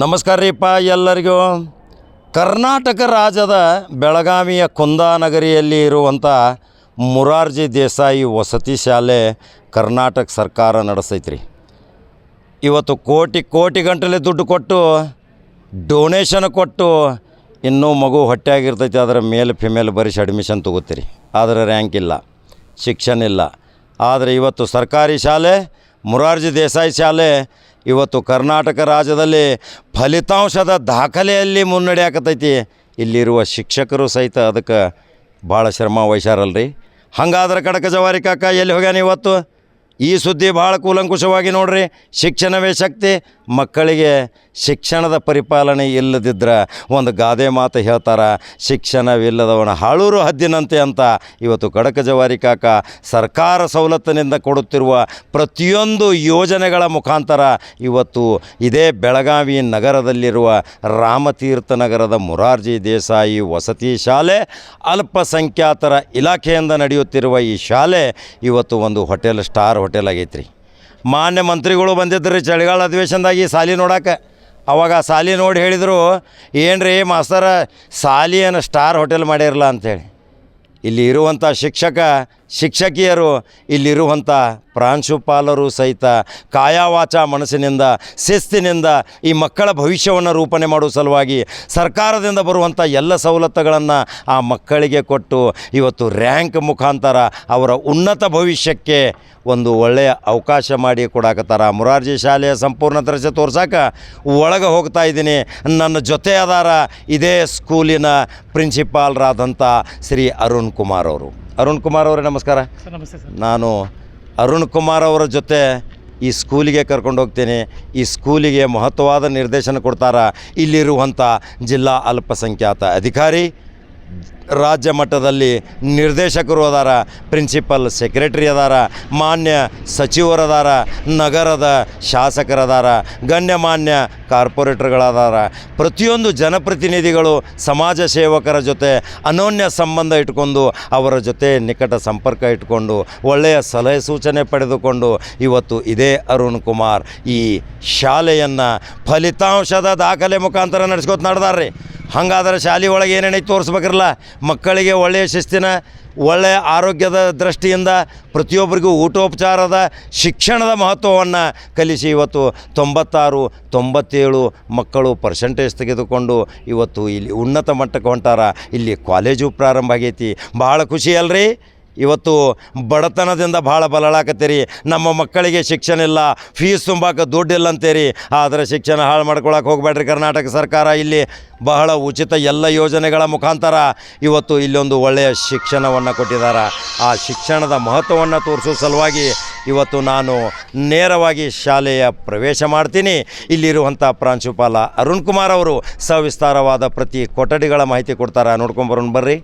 ನಮಸ್ಕಾರ ರೀಪ್ಪ ಎಲ್ಲರಿಗೂ. ಕರ್ನಾಟಕ ರಾಜ್ಯದ ಬೆಳಗಾವಿಯ ಕುಂದಾನಗರಿಯಲ್ಲಿ ಇರುವಂಥ ಮುರಾರ್ಜಿ ದೇಸಾಯಿ ವಸತಿ ಶಾಲೆ ಕರ್ನಾಟಕ ಸರ್ಕಾರ ನಡೆಸೈತ್ರಿ. ಇವತ್ತು ಕೋಟಿ ಕೋಟಿ ಗಂಟಲೆ ದುಡ್ಡು ಕೊಟ್ಟು ಡೊನೇಷನ್ ಕೊಟ್ಟು ಇನ್ನೂ ಮಗು ಹೊಟ್ಟೆಯಾಗಿರ್ತೈತಿ ಅದರ ಮೇಲ್ ಫಿಮೇಲ್ ಬರೀಸ್ ಅಡ್ಮಿಷನ್ ತೊಗೋತೀರಿ. ಆದರೆ ರ್ಯಾಂಕ್ ಇಲ್ಲ, ಶಿಕ್ಷಣ ಇಲ್ಲ. ಆದರೆ ಇವತ್ತು ಸರ್ಕಾರಿ ಶಾಲೆ, ಮುರಾರ್ಜಿ ದೇಸಾಯಿ ಶಾಲೆ ಇವತ್ತು ಕರ್ನಾಟಕ ರಾಜ್ಯದಲ್ಲಿ ಫಲಿತಾಂಶದ ದಾಖಲೆಯಲ್ಲಿ ಮುನ್ನಡೆಯಾಕತೈತಿ ಇಲ್ಲಿರುವ ಶಿಕ್ಷಕರು ಸಹಿತ ಅದಕ್ಕೆ ಭಾಳ ಶ್ರಮ ವಹಿಸ್ಯಾರಲ್ರಿ. ಹಂಗಾದ್ರೆ ಕಡಕ ಜವಾರಿ ಕಾಕ, ಎಲ್ಲಿ ಹೋಗ್ಯಾನ ಇವತ್ತು? ಈ ಸುದ್ದಿ ಭಾಳ ಕೂಲಂಕುಷವಾಗಿ ನೋಡ್ರಿ. ಶಿಕ್ಷಣವೇ ಶಕ್ತಿ, ಮಕ್ಕಳಿಗೆ ಶಿಕ್ಷಣದ ಪರಿಪಾಲನೆ ಇಲ್ಲದಿದ್ರೆ ಒಂದು ಗಾದೆ ಮಾತು ಹೇಳ್ತಾರೆ, ಶಿಕ್ಷಣವಿಲ್ಲದವನ ಹಾಳೂರು ಹದ್ದಿನಂತೆ ಅಂತ. ಇವತ್ತು ಕಡಕ ಜವಾರಿ ಕಾಕ ಸರ್ಕಾರ ಸವಲತ್ತಿನಿಂದ ಕೊಡುತ್ತಿರುವ ಪ್ರತಿಯೊಂದು ಯೋಜನೆಗಳ ಮುಖಾಂತರ ಇವತ್ತು ಇದೇ ಬೆಳಗಾವಿ ನಗರದಲ್ಲಿರುವ ರಾಮತೀರ್ಥ ನಗರದ ಮುರಾರ್ಜಿ ದೇಸಾಯಿ ವಸತಿ ಶಾಲೆ ಅಲ್ಪಸಂಖ್ಯಾತರ ಇಲಾಖೆಯಿಂದ ನಡೆಯುತ್ತಿರುವ ಈ ಶಾಲೆ ಇವತ್ತು ಒಂದು ಹೋಟೆಲ್ ಸ್ಟಾರ್ ಹೋಟೆಲ್ ಆಗೈತ್ರಿ. ಮಾನ್ಯ ಮಂತ್ರಿಗಳು ಬಂದಿದ್ದರು ಚಳಿಗಾಲ ಅಧಿವೇಶನದಾಗಿ ಸಾಲಿ ನೋಡಕ್ಕೆ ಅವಾಗ ಸಾಲಿ ನೋಡಿ ಹೇಳಿದರು ಏನು ರೀ ಮಾಸ್ತರ, ಸಾಲಿ ಏನು ಸ್ಟಾರ್ ಹೋಟೆಲ್ ಮಾಡಿರಲ್ಲ ಅಂಥೇಳಿ ಇಲ್ಲಿ ಇರುವಂಥ ಶಿಕ್ಷಕ ಶಿಕ್ಷಕಿಯರು ಇಲ್ಲಿರುವಂಥ ಪ್ರಾಂಶುಪಾಲರು ಸಹಿತ ಕಾಯಾವಾಚ ಮನಸ್ಸಿನಿಂದ, ಶಿಸ್ತಿನಿಂದ ಈ ಮಕ್ಕಳ ಭವಿಷ್ಯವನ್ನು ರೂಪಣೆ ಮಾಡುವ ಸಲುವಾಗಿ ಸರ್ಕಾರದಿಂದ ಬರುವಂಥ ಎಲ್ಲ ಸವಲತ್ತುಗಳನ್ನು ಆ ಮಕ್ಕಳಿಗೆ ಕೊಟ್ಟು ಇವತ್ತು ರ್ಯಾಂಕ್ ಮುಖಾಂತರ ಅವರ ಉನ್ನತ ಭವಿಷ್ಯಕ್ಕೆ ಒಂದು ಒಳ್ಳೆಯ ಅವಕಾಶ ಮಾಡಿ ಕೊಡಾಕತ್ತಾರ. ಮುರಾರ್ಜಿ ಶಾಲೆಯ ಸಂಪೂರ್ಣ ದೃಶ್ಯ ತೋರ್ಸಾಕ ಒಳಗೆ ಹೋಗ್ತಾ ಇದ್ದೀನಿ. ನನ್ನ ಜೊತೆ ಅದಾರ ಇದೇ ಸ್ಕೂಲಿನ ಪ್ರಿನ್ಸಿಪಾಲ್ರಾದಂಥ ಶ್ರೀ ಅರುಣ್ ಕುಮಾರ್ ಅವರು. ಅರುಣ್ ಕುಮಾರ್ ಅವರೇ ನಮಸ್ಕಾರ. ಸರ್ ನಮಸ್ತೆ ಸರ್. ನಾನು ಅರುಣ್ ಕುಮಾರ್ ಅವರ ಜೊತೆ ಈ ಸ್ಕೂಲಿಗೆ ಕರ್ಕೊಂಡು ಹೋಗ್ತೀನಿ. ಈ ಸ್ಕೂಲಿಗೆ ಮಹತ್ವವಾದ ನಿರ್ದೇಶನ ಕೊಡ್ತಾರ? ಇಲ್ಲಿರುವಂಥ ಜಿಲ್ಲಾ ಅಲ್ಪಸಂಖ್ಯಾತ ಅಧಿಕಾರಿ ರಾಜ್ಯ ಮಟ್ಟದಲ್ಲಿ ನಿರ್ದೇಶಕರು ಅದಾರ ಪ್ರಿನ್ಸಿಪಲ್ ಸೆಕ್ರೆಟರಿ ಅದಾರ, ಮಾನ್ಯ ಸಚಿವರದಾರ, ನಗರದ ಶಾಸಕರದಾರ, ಗಣ್ಯಮಾನ್ಯ ಕಾರ್ಪೊರೇಟರ್ಗಳದಾರ. ಪ್ರತಿಯೊಂದು ಜನಪ್ರತಿನಿಧಿಗಳು ಸಮಾಜ ಸೇವಕರ ಜೊತೆ ಅನೋನ್ಯ ಸಂಬಂಧ ಇಟ್ಕೊಂಡು ಅವರ ಜೊತೆ ನಿಕಟ ಸಂಪರ್ಕ ಇಟ್ಕೊಂಡು ಒಳ್ಳೆಯ ಸಲಹೆ ಸೂಚನೆ ಪಡೆದುಕೊಂಡು ಇವತ್ತು ಇದೇ ಅರುಣ್ ಕುಮಾರ್ ಈ ಶಾಲೆಯನ್ನು ಫಲಿತಾಂಶದ ದಾಖಲೆ ಮುಖಾಂತರ ನಡೆಸ್ಕೊತ ನಡೆದಾರ್ರಿ. ಹಾಗಾದ್ರೆ ಶಾಲೆ ಒಳಗೆ ಏನೇನೈತೆ ತೋರಿಸ್ಬೇಕಿರಲ್ಲ? ಮಕ್ಕಳಿಗೆ ಒಳ್ಳೆಯ ಶಿಸ್ತಿನ ಒಳ್ಳೆಯ ಆರೋಗ್ಯದ ದೃಷ್ಟಿಯಿಂದ ಪ್ರತಿಯೊಬ್ಬರಿಗೂ ಊಟೋಪಚಾರದ ಶಿಕ್ಷಣದ ಮಹತ್ವವನ್ನು ಕಲಿಸಿ ಇವತ್ತು ತೊಂಬತ್ತಾರು, ತೊಂಬತ್ತೇಳು ಮಕ್ಕಳು ಪರ್ಸೆಂಟೇಜ್ ತೆಗೆದುಕೊಂಡು ಇವತ್ತು ಇಲ್ಲಿ ಉನ್ನತ ಮಟ್ಟಕ್ಕೆ ಹೊಂಟಾರ. ಇಲ್ಲಿ ಕಾಲೇಜು ಪ್ರಾರಂಭ ಆಗೈತಿ. ಭಾಳ ಖುಷಿ ಅಲ್ರಿ? ಇವತ್ತು ಬಡತನದಿಂದ ಭಾಳ ಬಲಳಾಕತ್ತೀರಿ. ನಮ್ಮ ಮಕ್ಕಳಿಗೆ ಶಿಕ್ಷಣ ಇಲ್ಲ ಫೀಸ್ ತುಂಬಾಕ ದುಡ್ಡಿಲ್ಲ ಅಂತೀರಿ ಆದರೆ ಶಿಕ್ಷಣ ಹಾಳು ಮಾಡ್ಕೊಳಕ್ಕೆ ಹೋಗ್ಬೇಡ್ರಿ ಕರ್ನಾಟಕ ಸರ್ಕಾರ ಇಲ್ಲಿ. ಬಹಳ ಉಚಿತ ಎಲ್ಲ ಯೋಜನೆಗಳ ಮುಖಾಂತರ ಇವತ್ತು ಇಲ್ಲೊಂದು ಒಳ್ಳೆಯ ಶಿಕ್ಷಣವನ್ನು ಕೊಟ್ಟಿದ್ದಾರೆ ಆ ಶಿಕ್ಷಣದ ಮಹತ್ವವನ್ನು ತೋರಿಸೋ ಸಲುವಾಗಿ ಇವತ್ತು ನಾನು ನೇರವಾಗಿ ಶಾಲೆಯ ಪ್ರವೇಶ ಮಾಡ್ತೀನಿ. ಇಲ್ಲಿರುವಂಥ ಪ್ರಾಂಶುಪಾಲ ಅರುಣ್ ಕುಮಾರ್ ಅವರು ಸವಿಸ್ತಾರವಾದ ಪ್ರತಿ ಕೊಠಡಿಗಳ ಮಾಹಿತಿ ಕೊಡ್ತಾರೆ. ನೋಡ್ಕೊಂಬರೋಣ ಬರ್ರಿ.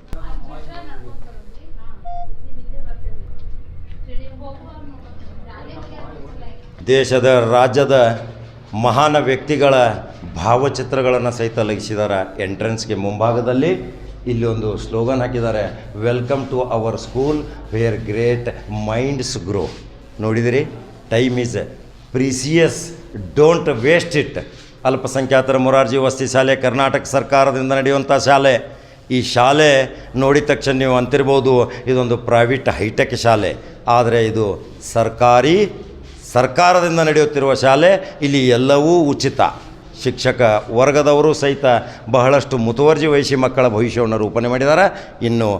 ದೇಶದ, ರಾಜ್ಯದ ಮಹಾನ ವ್ಯಕ್ತಿಗಳ ಭಾವಚಿತ್ರಗಳನ್ನು ಸಹಿತ ಲಗಿಸಿದ್ದಾರೆ. ಎಂಟ್ರೆನ್ಸ್ಗೆ ಮುಂಭಾಗದಲ್ಲಿ ಇಲ್ಲಿ ಒಂದು ಸ್ಲೋಗನ್ ಹಾಕಿದ್ದಾರೆ. Welcome to our school where great minds grow ನೋಡಿದಿರಿ? Time is precious don't waste it ಅಲ್ಪಸಂಖ್ಯಾತರ ಮೊರಾರ್ಜಿ ವಸತಿ ಶಾಲೆ ಕರ್ನಾಟಕ ಸರ್ಕಾರದಿಂದ ನಡೆಯುವಂಥ ಶಾಲೆ. ಈ ಶಾಲೆ ನೋಡಿದ ತಕ್ಷಣ ನೀವು ಅಂತಿರ್ಬೋದು, ಇದೊಂದು ಪ್ರೈವೇಟ್ ಹೈಟೆಕ್ ಶಾಲೆ. ಆದರೆ ಇದು ಸರ್ಕಾರಿ, ಸರ್ಕಾರದಿಂದ ನಡೆಯುತ್ತಿರುವ ಶಾಲೆ, ಇಲ್ಲಿ ಎಲ್ಲವೂ ಉಚಿತ. ಶಿಕ್ಷಕ ವರ್ಗದವರು ಸಹಿತ ಬಹಳಷ್ಟು ಮುತುವರ್ಜಿ ವಹಿಸಿ ಮಕ್ಕಳ ಭವಿಷ್ಯವನ್ನು ರೂಪಣೆ ಮಾಡಿದ್ದಾರೆ. ಇನ್ನು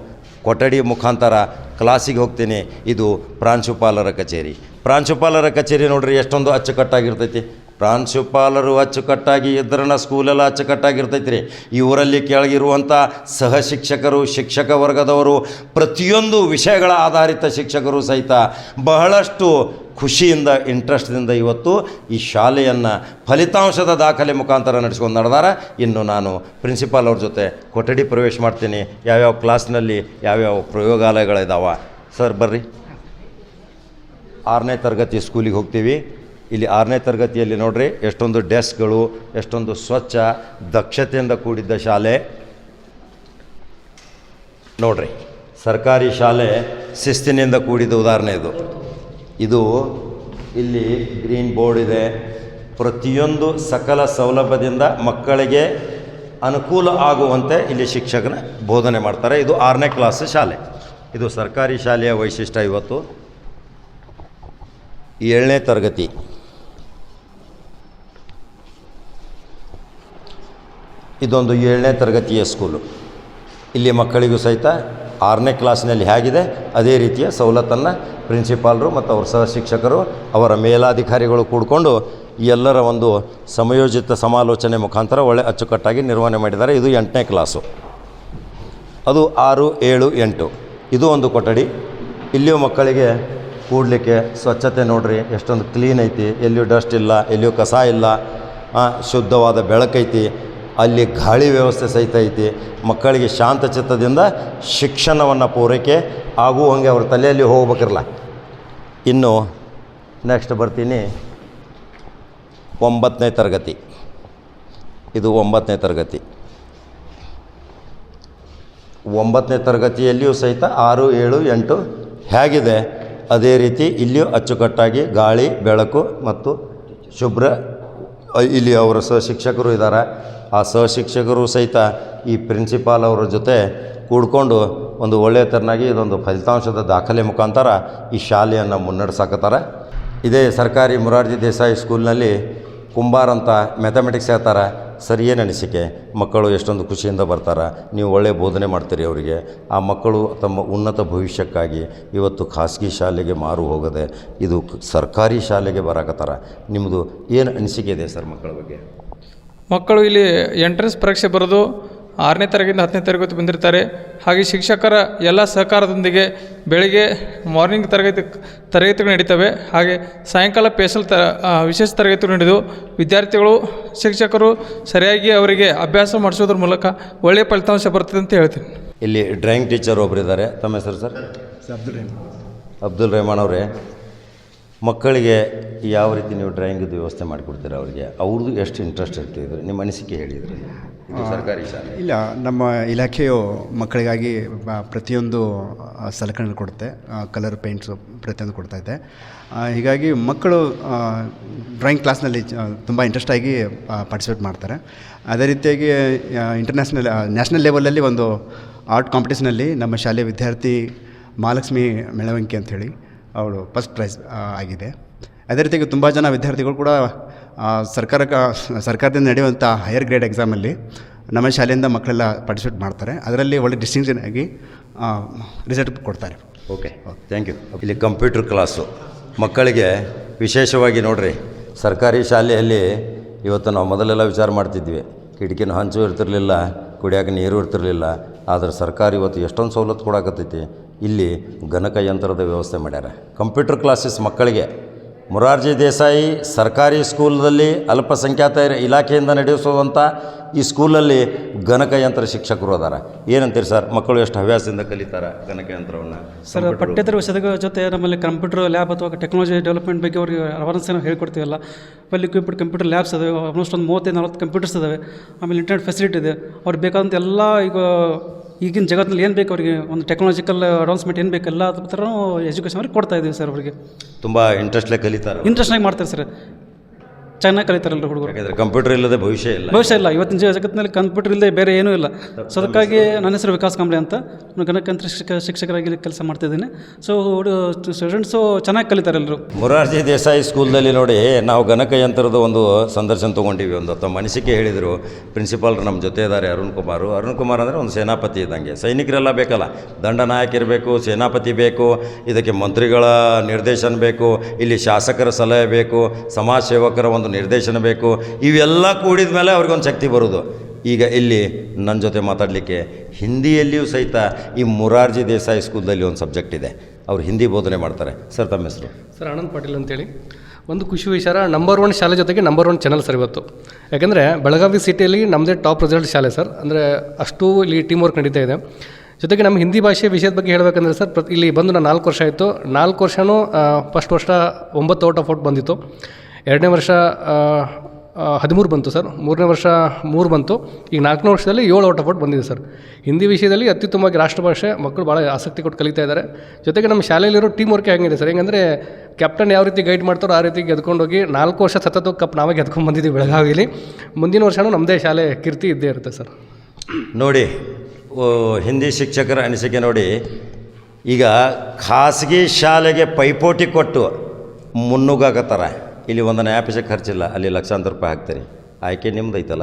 ಕೊಠಡಿ ಮುಖಾಂತರ ಕ್ಲಾಸಿಗೆ ಹೋಗ್ತೀನಿ. ಇದು ಪ್ರಾಂಶುಪಾಲರ ಕಚೇರಿ. ಪ್ರಾಂಶುಪಾಲರ ಕಚೇರಿ ನೋಡ್ರಿ, ಎಷ್ಟೊಂದು ಅಚ್ಚುಕಟ್ಟಾಗಿರ್ತೈತಿ. ಪ್ರಾಂಶುಪಾಲರು ಅಚ್ಚುಕಟ್ಟಾಗಿ ಇದ್ರನ್ನ ಸ್ಕೂಲೆಲ್ಲ ಅಚ್ಚುಕಟ್ಟಾಗಿರ್ತೈತಿ ರೀ ಇವರಲ್ಲಿ ಕೆಳಗಿರುವಂಥ ಸಹ ಶಿಕ್ಷಕರು ಶಿಕ್ಷಕ ವರ್ಗದವರು, ಪ್ರತಿಯೊಂದು ವಿಷಯಗಳ ಆಧಾರಿತ ಶಿಕ್ಷಕರು ಸಹಿತ ಬಹಳಷ್ಟು ಖುಷಿಯಿಂದ, ಇಂಟ್ರೆಸ್ಟ್ದಿಂದ ಇವತ್ತು ಈ ಶಾಲೆಯನ್ನು ಫಲಿತಾಂಶದ ದಾಖಲೆ ಮುಖಾಂತರ ನಡೆಸ್ಕೊಂಡು ನಡೆದಾರ. ಇನ್ನು ನಾನು ಪ್ರಿನ್ಸಿಪಾಲ್ ಅವ್ರ ಜೊತೆ ಕೊಠಡಿ ಪ್ರವೇಶ ಮಾಡ್ತೀನಿ. ಯಾವ್ಯಾವ ಕ್ಲಾಸ್ನಲ್ಲಿ ಯಾವ್ಯಾವ ಪ್ರಯೋಗಾಲಯಗಳಿದಾವ. ಸರ್, ಬರ್ರಿ. ಆರನೇ ತರಗತಿ ಸ್ಕೂಲಿಗೆ ಹೋಗ್ತೀವಿ. ಇಲ್ಲಿ ಆರನೇ ತರಗತಿಯಲ್ಲಿ ನೋಡ್ರಿ, ಎಷ್ಟೊಂದು ಡೆಸ್ಕ್ಗಳು, ಎಷ್ಟೊಂದು ಸ್ವಚ್ಛ, ದಕ್ಷತೆಯಿಂದ ಕೂಡಿದ್ದ ಶಾಲೆ. ನೋಡ್ರಿ, ಸರ್ಕಾರಿ ಶಾಲೆ ಶಿಸ್ತಿನಿಂದ ಕೂಡಿದ ಉದಾಹರಣೆ ಇದು. ಇದು ಇಲ್ಲಿ ಗ್ರೀನ್ ಬೋರ್ಡ್ ಇದೆ. ಪ್ರತಿಯೊಂದು ಸಕಲ ಸೌಲಭ್ಯದಿಂದ ಮಕ್ಕಳಿಗೆ ಅನುಕೂಲ ಆಗುವಂತೆ ಇಲ್ಲಿ ಶಿಕ್ಷಕನ ಬೋಧನೆ ಮಾಡ್ತಾರೆ. ಇದು ಆರನೇ ಕ್ಲಾಸ್ ಶಾಲೆ. ಇದು ಸರ್ಕಾರಿ ಶಾಲೆಯ ವೈಶಿಷ್ಟ್ಯ ಇವತ್ತು. ಏಳನೇ ತರಗತಿ. ಇದೊಂದು ಏಳನೇ ತರಗತಿಯ ಸ್ಕೂಲು ಇಲ್ಲಿ ಮಕ್ಕಳಿಗೂ ಸಹಿತ ಆರನೇ ಕ್ಲಾಸ್ನಲ್ಲಿ ಹೇಗಿದೆ. ಅದೇ ರೀತಿಯ ಸವಲತ್ತನ್ನು ಪ್ರಿನ್ಸಿಪಾಲರು ಮತ್ತು ಅವರ ಸಹ ಶಿಕ್ಷಕರು ಅವರ ಮೇಲಾಧಿಕಾರಿಗಳು ಕೂಡಿಕೊಂಡು ಎಲ್ಲರ ಒಂದು ಸಮಯೋಜಿತ ಸಮಾಲೋಚನೆ ಮುಖಾಂತರ ಒಳ್ಳೆ ಅಚ್ಚುಕಟ್ಟಾಗಿ ನಿರ್ವಹಣೆ ಮಾಡಿದ್ದಾರೆ. ಇದು ಎಂಟನೇ ಕ್ಲಾಸು ಅದು ಆರು, ಏಳು, ಎಂಟು. ಇದು ಒಂದು ಕೊಠಡಿ. ಇಲ್ಲಿಯೂ ಮಕ್ಕಳಿಗೆ ಕೂಡಲಿಕ್ಕೆ ಸ್ವಚ್ಛತೆ ನೋಡ್ರಿ, ಎಷ್ಟೊಂದು ಕ್ಲೀನ್ ಐತಿ. ಎಲ್ಲಿಯೂ ಡಸ್ಟ್ ಇಲ್ಲ, ಎಲ್ಲಿಯೂ ಕಸ ಇಲ್ಲ. ಶುದ್ಧವಾದ ಬೆಳಕೈತಿ. ಅಲ್ಲಿ ಗಾಳಿ ವ್ಯವಸ್ಥೆ ಸಹಿತ ಐತಿ. ಮಕ್ಕಳಿಗೆ ಶಾಂತ ಚಿತ್ತದಿಂದ ಶಿಕ್ಷಣವನ್ನು ಪೂರೈಕೆ ಆಗುವಂಗೆ ಅವ್ರ ತಲೆಯಲ್ಲಿ ಹೋಗ್ಬೇಕಿರಲ್ಲ ಇನ್ನು ನೆಕ್ಸ್ಟ್ ಬರ್ತೀನಿ. ಒಂಬತ್ತನೇ ತರಗತಿ. ಇದು ಒಂಬತ್ತನೇ ತರಗತಿ. ಒಂಬತ್ತನೇ ತರಗತಿಯಲ್ಲಿಯೂ ಸಹಿತ ಆರು, ಏಳು, ಎಂಟು ಹೇಗಿದೆ? ಅದೇ ರೀತಿ ಇಲ್ಲಿಯೂ ಅಚ್ಚುಕಟ್ಟಾಗಿ ಗಾಳಿ, ಬೆಳಕು ಮತ್ತು ಶುಭ್ರ, ಇಲ್ಲಿ ಅವರ ಸಹ ಶಿಕ್ಷಕರು ಇದ್ದಾರೆ ಆ ಸಹಶಿಕ್ಷಕರು ಸಹಿತ ಈ ಪ್ರಿನ್ಸಿಪಾಲ್ ಅವರ ಜೊತೆ ಕೂಡ್ಕೊಂಡು ಒಂದು ಒಳ್ಳೆಯ ತೆರನಾಗಿ ಇದೊಂದು ಫಲಿತಾಂಶದ ದಾಖಲೆ ಮುಖಾಂತರ ಈ ಶಾಲೆಯನ್ನು ಮುನ್ನಡೆಸಾಕತ್ತಾರೆ. ಇದೇ ಸರ್ಕಾರಿ ಮುರಾರ್ಜಿ ದೇಸಾಯಿ ಸ್ಕೂಲ್ನಲ್ಲಿ ಕುಂಬಾರ್ ಅಂತ ಮ್ಯಾಥಮೆಟಿಕ್ಸ್ ಹೇಳ್ತಾರೆ. ಸರಿಯೇ ಅನಿಸಿಕೆ? ಮಕ್ಕಳು ಎಷ್ಟೊಂದು ಖುಷಿಯಿಂದ ಬರ್ತಾರೆ. ನೀವು ಒಳ್ಳೆಯ ಬೋಧನೆ ಮಾಡ್ತೀರಿ ಅವರಿಗೆ. ಆ ಮಕ್ಕಳು ತಮ್ಮ ಉನ್ನತ ಭವಿಷ್ಯಕ್ಕಾಗಿ ಇವತ್ತು ಖಾಸಗಿ ಶಾಲೆಗೆ ಮಾರು ಹೋಗದೆ ಇದು ಸರ್ಕಾರಿ ಶಾಲೆಗೆ ಬರಾಕತ್ತಾರ. ನಿಮ್ಮದು ಏನು ಅನಿಸಿಕೆ ಇದೆ ಸರ್ ಮಕ್ಕಳ ಬಗ್ಗೆ? ಮಕ್ಕಳು ಇಲ್ಲಿ ಎಂಟ್ರೆನ್ಸ್ ಪರೀಕ್ಷೆ ಬರೆದು ಆರನೇ ತರಗತಿಯಿಂದ ಹತ್ತನೇ ತರಗತಿ ಬಂದಿರ್ತಾರೆ. ಹಾಗೆ ಶಿಕ್ಷಕರ ಎಲ್ಲ ಸಹಕಾರದೊಂದಿಗೆ ಬೆಳಿಗ್ಗೆ ಮಾರ್ನಿಂಗ್ ತರಗತಿ ತರಗತಿಗಳು ನಡೀತವೆ. ಹಾಗೆ ಸಾಯಂಕಾಲ ಸ್ಪೆಷಲ್ ತ ವಿಶೇಷ ತರಗತಿಗಳು ನಡೆದು ವಿದ್ಯಾರ್ಥಿಗಳು ಶಿಕ್ಷಕರು ಸರಿಯಾಗಿ ಅವರಿಗೆ ಅಭ್ಯಾಸ ಮಾಡಿಸೋದ್ರ ಮೂಲಕ ಒಳ್ಳೆಯ ಫಲಿತಾಂಶ ಬರ್ತದೆ ಅಂತ ಹೇಳ್ತೀನಿ. ಇಲ್ಲಿ ಡ್ರಾಯಿಂಗ್ ಟೀಚರ್ ಒಬ್ಬರಿದ್ದಾರೆ ತಮ್ಮ ಹೆಸರು ಸರ್? ಅಬ್ದುಲ್ ರೆಹಮಾನ್ ಅವರೇ. ಮಕ್ಕಳಿಗೆ ಯಾವ ರೀತಿ ನೀವು ಡ್ರಾಯಿಂಗಿದ್ದು ವ್ಯವಸ್ಥೆ ಮಾಡಿಕೊಡ್ತೀರ ಅವರಿಗೆ? ಅವ್ರದ್ದು ಎಷ್ಟು ಇಂಟ್ರೆಸ್ಟ್ ಇರ್ತಿದ್ರು? ನಿಮ್ಮ ಅನಿಸಿಕೆ ಹೇಳಿದ್ರಿ. ಇದು ಸರ್ಕಾರಿ ಶಾಲೆ. ಇಲ್ಲ ನಮ್ಮ ಇಲಾಖೆಯು ಮಕ್ಕಳಿಗಾಗಿ ಪ್ರತಿಯೊಂದು ಸಲಕರಣೆ ಕೊಡುತ್ತೆ. ಕಲರ್ ಪೇಂಟ್ಸು ಪ್ರತಿಯೊಂದು ಕೊಡ್ತಾ ಇದೆ. ಹೀಗಾಗಿ ಮಕ್ಕಳು ಡ್ರಾಯಿಂಗ್ ಕ್ಲಾಸ್ನಲ್ಲಿ ತುಂಬ ಇಂಟ್ರೆಸ್ಟಾಗಿ ಪಾರ್ಟಿಸಿಪೇಟ್ ಮಾಡ್ತಾರೆ. ಅದೇ ರೀತಿಯಾಗಿ ಇಂಟರ್ನ್ಯಾಷನಲ್ ನ್ಯಾಷನಲ್ ಲೆವೆಲಲ್ಲಿ ಒಂದು ಆರ್ಟ್ ಕಾಂಪಿಟೇಷನಲ್ಲಿ ನಮ್ಮ ಶಾಲೆಯ ವಿದ್ಯಾರ್ಥಿ ಮಹಾಲಕ್ಷ್ಮಿ ಮೆಳವಂಕಿ ಅಂಥೇಳಿ ಅವಳು ಫಸ್ಟ್ ಪ್ರೈಸ್ ಆಗಿದೆ. ಅದೇ ರೀತಿಯಾಗಿ ತುಂಬ ಜನ ವಿದ್ಯಾರ್ಥಿಗಳು ಕೂಡ ಸರ್ಕಾರ, ಸರ್ಕಾರದಿಂದ ನಡೆಯುವಂಥ ಹೈಯರ್ ಗ್ರೇಡ್ ಎಕ್ಸಾಮಲ್ಲಿ ನಮ್ಮ ಶಾಲೆಯಿಂದ ಮಕ್ಕಳೆಲ್ಲ ಪಾರ್ಟಿಸಿಪೇಟ್ ಮಾಡ್ತಾರೆ. ಅದರಲ್ಲಿ ಒಳ್ಳೆ ಡಿಸ್ಟಿಂಕ್ಷನ್ ಆಗಿ ರಿಸಲ್ಟ್ ಕೊಡ್ತಾರೆ. ಓಕೆ ಥ್ಯಾಂಕ್ ಯು ಇಲ್ಲಿ ಕಂಪ್ಯೂಟರ್ ಕ್ಲಾಸು ಮಕ್ಕಳಿಗೆ ವಿಶೇಷವಾಗಿ ನೋಡಿರಿ, ಸರ್ಕಾರಿ ಶಾಲೆಯಲ್ಲಿ ಇವತ್ತು ನಾವು ಮೊದಲೆಲ್ಲ ವಿಚಾರ ಮಾಡ್ತಿದ್ವಿ. ಕಿಟಕಿನ ಹಂಚು ಇರ್ತಿರ್ಲಿಲ್ಲ, ಕುಡಿಯೋಕೆ ನೀರು ಇರ್ತಿರ್ಲಿಲ್ಲ. ಆದರೆ ಸರ್ಕಾರ ಇವತ್ತು ಎಷ್ಟೊಂದು ಸವಲತ್ತು ಕೊಡಕತ್ತೈತಿ ಇಲ್ಲಿ ಗಣಕ ಯಂತ್ರದ ವ್ಯವಸ್ಥೆ ಮಾಡ್ಯಾರ. ಕಂಪ್ಯೂಟರ್ ಕ್ಲಾಸಸ್ ಮಕ್ಕಳಿಗೆ. ಮೊರಾರ್ಜಿ ದೇಸಾಯಿ ಸರ್ಕಾರಿ ಸ್ಕೂಲಲ್ಲಿ ಅಲ್ಪಸಂಖ್ಯಾತ ಇಲಾಖೆಯಿಂದ ನಡೆಸುವಂಥ ಈ ಸ್ಕೂಲಲ್ಲಿ ಗಣಕಯಂತ್ರ ಶಿಕ್ಷಕರು ಅದಾರ. ಏನಂತೀರಿ ಸರ್? ಮಕ್ಕಳು ಎಷ್ಟು ಹವ್ಯಾಸದಿಂದ ಕಲಿತಾರೆ ಗಣಕಯಂತ್ರವನ್ನು ಸರ್ ಪಠ್ಯೇತರ ವಿಷಯದ ಜೊತೆ ನಮ್ಮಲ್ಲಿ ಕಂಪ್ಯೂಟರ್ ಲ್ಯಾಬ್ ಅಥವಾ ಟೆಕ್ನಾಲಜಿ ಡೆವಲಪ್ಮೆಂಟ್ ಬಗ್ಗೆ ಅವ್ರಿಗೆ ಅವೇರ್ನೆಸ್ ಹೇಳ್ಕೊಡ್ತೀವಲ್ಲ? ಅಲ್ಲಿ ಇಕ್ವಿಪ್ಡ್ ಕಂಪ್ಯೂಟರ್ ಲ್ಯಾಬ್ಸ್ ಅದಾವೆ. ಆಲ್ಮೋಸ್ಟ್ ಒಂದು ಮೂವತ್ತೈದು ನಲ್ವತ್ತು ಕಂಪ್ಯೂಟರ್ಸ್ ಇದಾವೆ ಆಮೇಲೆ ಇಂಟರ್ನೆಟ್ ಫೆಸಿಲಿಟಿ ಇದೆ. ಅವ್ರಿಗೆ ಬೇಕಾದಂಥ ಎಲ್ಲ ಈಗ ಈಗಿನ ಜಗತ್ತಿನಲ್ಲಿ ಏನು ಬೇಕು ಅವರಿಗೆ? ಒಂದು ಟೆಕ್ನಾಲಜಿಕಲ್ ಅಡ್ವಾನ್ಸ್ಮೆಂಟ್ ಏನು ಬೇಕು? ಎಲ್ಲ ಥರ ಎಜುಕೇಷನ್ ಅವ್ರಿಗೆ ಕೊಡ್ತಾ ಇದ್ದೀವಿ ಸರ್ ಅವರಿಗೆ. ತುಂಬ ಇಂಟ್ರೆಸ್ಟ್ ಕಲಿತಾರೆ ಇಂಟ್ರೆಸ್ಟಾಗಿ ಮಾಡ್ತಾರೆ ಸರ್ ಚೆನ್ನಾಗಿ ಕಲಿತಾರಲ್ಲ ಹುಡುಗರು. ಯಾಕಂದರೆ ಕಂಪ್ಯೂಟರ್ ಇಲ್ಲದೆ ಭವಿಷ್ಯ ಇಲ್ಲ. ಭವಿಷ್ಯ ಇಲ್ಲ. ಇವತ್ತಿನ ಜಗತ್ತಿನಲ್ಲಿ ಕಂಪ್ಯೂಟರ್ ಇಲ್ಲದೆ ಬೇರೆ ಏನೂ ಇಲ್ಲ. ಸೊ ಅದಕ್ಕಾಗಿ ನನ್ನ ಹೆಸರು ವಿಕಾಸ್ ಕಂಬ್ಳೆ ಅಂತ. ನಾನು ಗಣಕಯಂತ್ರ ಶಿಕ್ಷಕ ಶಿಕ್ಷಕರಾಗಿ ಇಲ್ಲಿ ಕೆಲಸ ಮಾಡ್ತಿದ್ದೀನಿ ಸೊ ಸ್ಟೂಡೆಂಟ್ಸು ಚೆನ್ನಾಗಿ ಕಲಿತಾರೆ ಎಲ್ಲರೂ ಮೊರಾರ್ಜಿ ದೇಸಾಯಿ ಸ್ಕೂಲ್ನಲ್ಲಿ ನೋಡಿ ನಾವು ಗಣಕಯಂತ್ರದ ಒಂದು ಸಂದರ್ಶನ ತೊಗೊಂಡಿವಿ. ಒಂದು ತಮ್ಮ ಅನಿಸಿಕೆ ಹೇಳಿದರು ಪ್ರಿನ್ಸಿಪಾಲ್ರು ನಮ್ಮ ಜೊತೆ ಇದ್ದಾರೆ ಅರುಣ್ ಕುಮಾರ್. ಅರುಣ್ ಕುಮಾರ್ ಅಂದರೆ ಒಂದು ಸೇನಾಪತಿ ಇದ್ದಂಗೆ. ಸೈನಿಕರೆಲ್ಲ ಬೇಕಲ್ಲ. ದಂಡನಾಯಕ ಇರಬೇಕು ಸೇನಾಪತಿ ಬೇಕು ಇದಕ್ಕೆ ಮಂತ್ರಿಗಳ ನಿರ್ದೇಶನ ಬೇಕು ಇಲ್ಲಿ ಶಾಸಕರ ಸಲಹೆ ಬೇಕು ಸಮಾಜ ಸೇವಕರ ಒಂದು ನಿರ್ದೇಶನ ಬೇಕು. ಇವೆಲ್ಲ ಕೂಡಿದ ಮೇಲೆ ಅವ್ರಿಗೊಂದು ಶಕ್ತಿ ಬರೋದು ಈಗ ಇಲ್ಲಿ ನನ್ನ ಜೊತೆ ಮಾತಾಡಲಿಕ್ಕೆ ಹಿಂದಿಯಲ್ಲಿಯೂ ಸಹಿತ ಈ ಮುರಾರ್ಜಿ ದೇಸಾಯಿ ಸ್ಕೂಲ್ದಲ್ಲಿ ಒಂದು ಸಬ್ಜೆಕ್ಟ್ ಇದೆ. ಅವ್ರು ಹಿಂದಿ ಬೋಧನೆ ಮಾಡ್ತಾರೆ. ಸರ್, ತಮ್ಮ ಹೆಸರು? ಸರ್, ಆನಂದ್ ಪಾಟೀಲ್ ಅಂತೇಳಿ. ಒಂದು ಖುಷಿ ವಿಚಾರ ನಂಬರ್ ಒನ್ ಶಾಲೆ ಜೊತೆಗೆ ನಂಬರ್ ಒನ್ ಚಾನಲ್ ಸರ್ ಇವತ್ತು. ಯಾಕೆಂದರೆ ಬೆಳಗಾವಿ ಸಿಟಿಯಲ್ಲಿ ನಮ್ಮದೇ ಟಾಪ್ ರಿಸಲ್ಟ್ ಶಾಲೆ ಸರ್. ಅಂದರೆ ಅಷ್ಟು ಇಲ್ಲಿ ಟೀಮ್ ವರ್ಕ್ ನಡೀತಾ ಇದೆ. ಜೊತೆಗೆ ನಮ್ಮ ಹಿಂದಿ ಭಾಷೆ ವಿಷಯದ ಬಗ್ಗೆ ಹೇಳಬೇಕಂದ್ರೆ ಸರ್, ಪ್ರತಿ ಇಲ್ಲಿ ಬಂದು ನಾನು ನಾಲ್ಕು ವರ್ಷ ಆಯಿತು. ನಾಲ್ಕು ವರ್ಷವೂ ಫಸ್ಟ್ ವರ್ಷ ಒಂಬತ್ತು ಔಟ್ ಆಫ್ ಔಟ್ ಬಂದಿತ್ತು. ಎರಡನೇ ವರ್ಷ ಹದಿಮೂರು ಬಂತು ಸರ್. ಮೂರನೇ ವರ್ಷ ಮೂರು ಬಂತು. ಈಗ ನಾಲ್ಕನೇ ವರ್ಷದಲ್ಲಿ ಏಳು ಔಟ್ ಆಫ್ ಔಟ್ ಬಂದಿದೆ ಸರ್. ಹಿಂದಿ ವಿಷಯದಲ್ಲಿ ಅತ್ಯುತ್ತಮವಾಗಿ ರಾಷ್ಟ್ರಭಾಷೆ ಮಕ್ಕಳು ಭಾಳ ಆಸಕ್ತಿ ಕೊಟ್ಟು ಕಲಿತಾ ಇದ್ದಾರೆ. ಜೊತೆಗೆ ನಮ್ಮ ಶಾಲೆಯಲ್ಲಿರೋ ಟೀಮ್ ವರ್ಕ್ ಹೆಂಗಿದೆ ಸರ್? ಹೆಂಗಂದರೆ ಕ್ಯಾಪ್ಟನ್ ಯಾವ ರೀತಿ ಗೈಡ್ ಮಾಡ್ತಾರೋ ಆ ರೀತಿ ಗೆದ್ಕೊಂಡೋಗಿ ನಾಲ್ಕು ವರ್ಷ ಸತತ ಕಪ್ ನಾವೇ ಗೆದ್ಕೊಂಡು ಬಂದಿದ್ದೀವಿ ಬೆಳಗಾವಿಲಿ. ಮುಂದಿನ ವರ್ಷವೂ ನಮ್ಮದೇ ಶಾಲೆ ಕೀರ್ತಿ ಇದ್ದೇ ಇರುತ್ತೆ ಸರ್. ನೋಡಿ ಹಿಂದಿ ಶಿಕ್ಷಕರ ಅನಿಸಿಕೆ ನೋಡಿ. ಈಗ ಖಾಸಗಿ ಶಾಲೆಗೆ ಪೈಪೋಟಿ ಕೊಟ್ಟು ಮುನ್ನುಗ್ಗಾಕತ್ತಾರ. ಇಲ್ಲಿ ಒಂದು ನ್ಯಾಪಿಸ ಖರ್ಚಿಲ್ಲ. ಅಲ್ಲಿ ಲಕ್ಷಾಂತರ ರೂಪಾಯಿ ಹಾಕ್ತೀರಿ. ಆಯ್ಕೆ ನಿಮ್ದು ಐತಲ್ಲ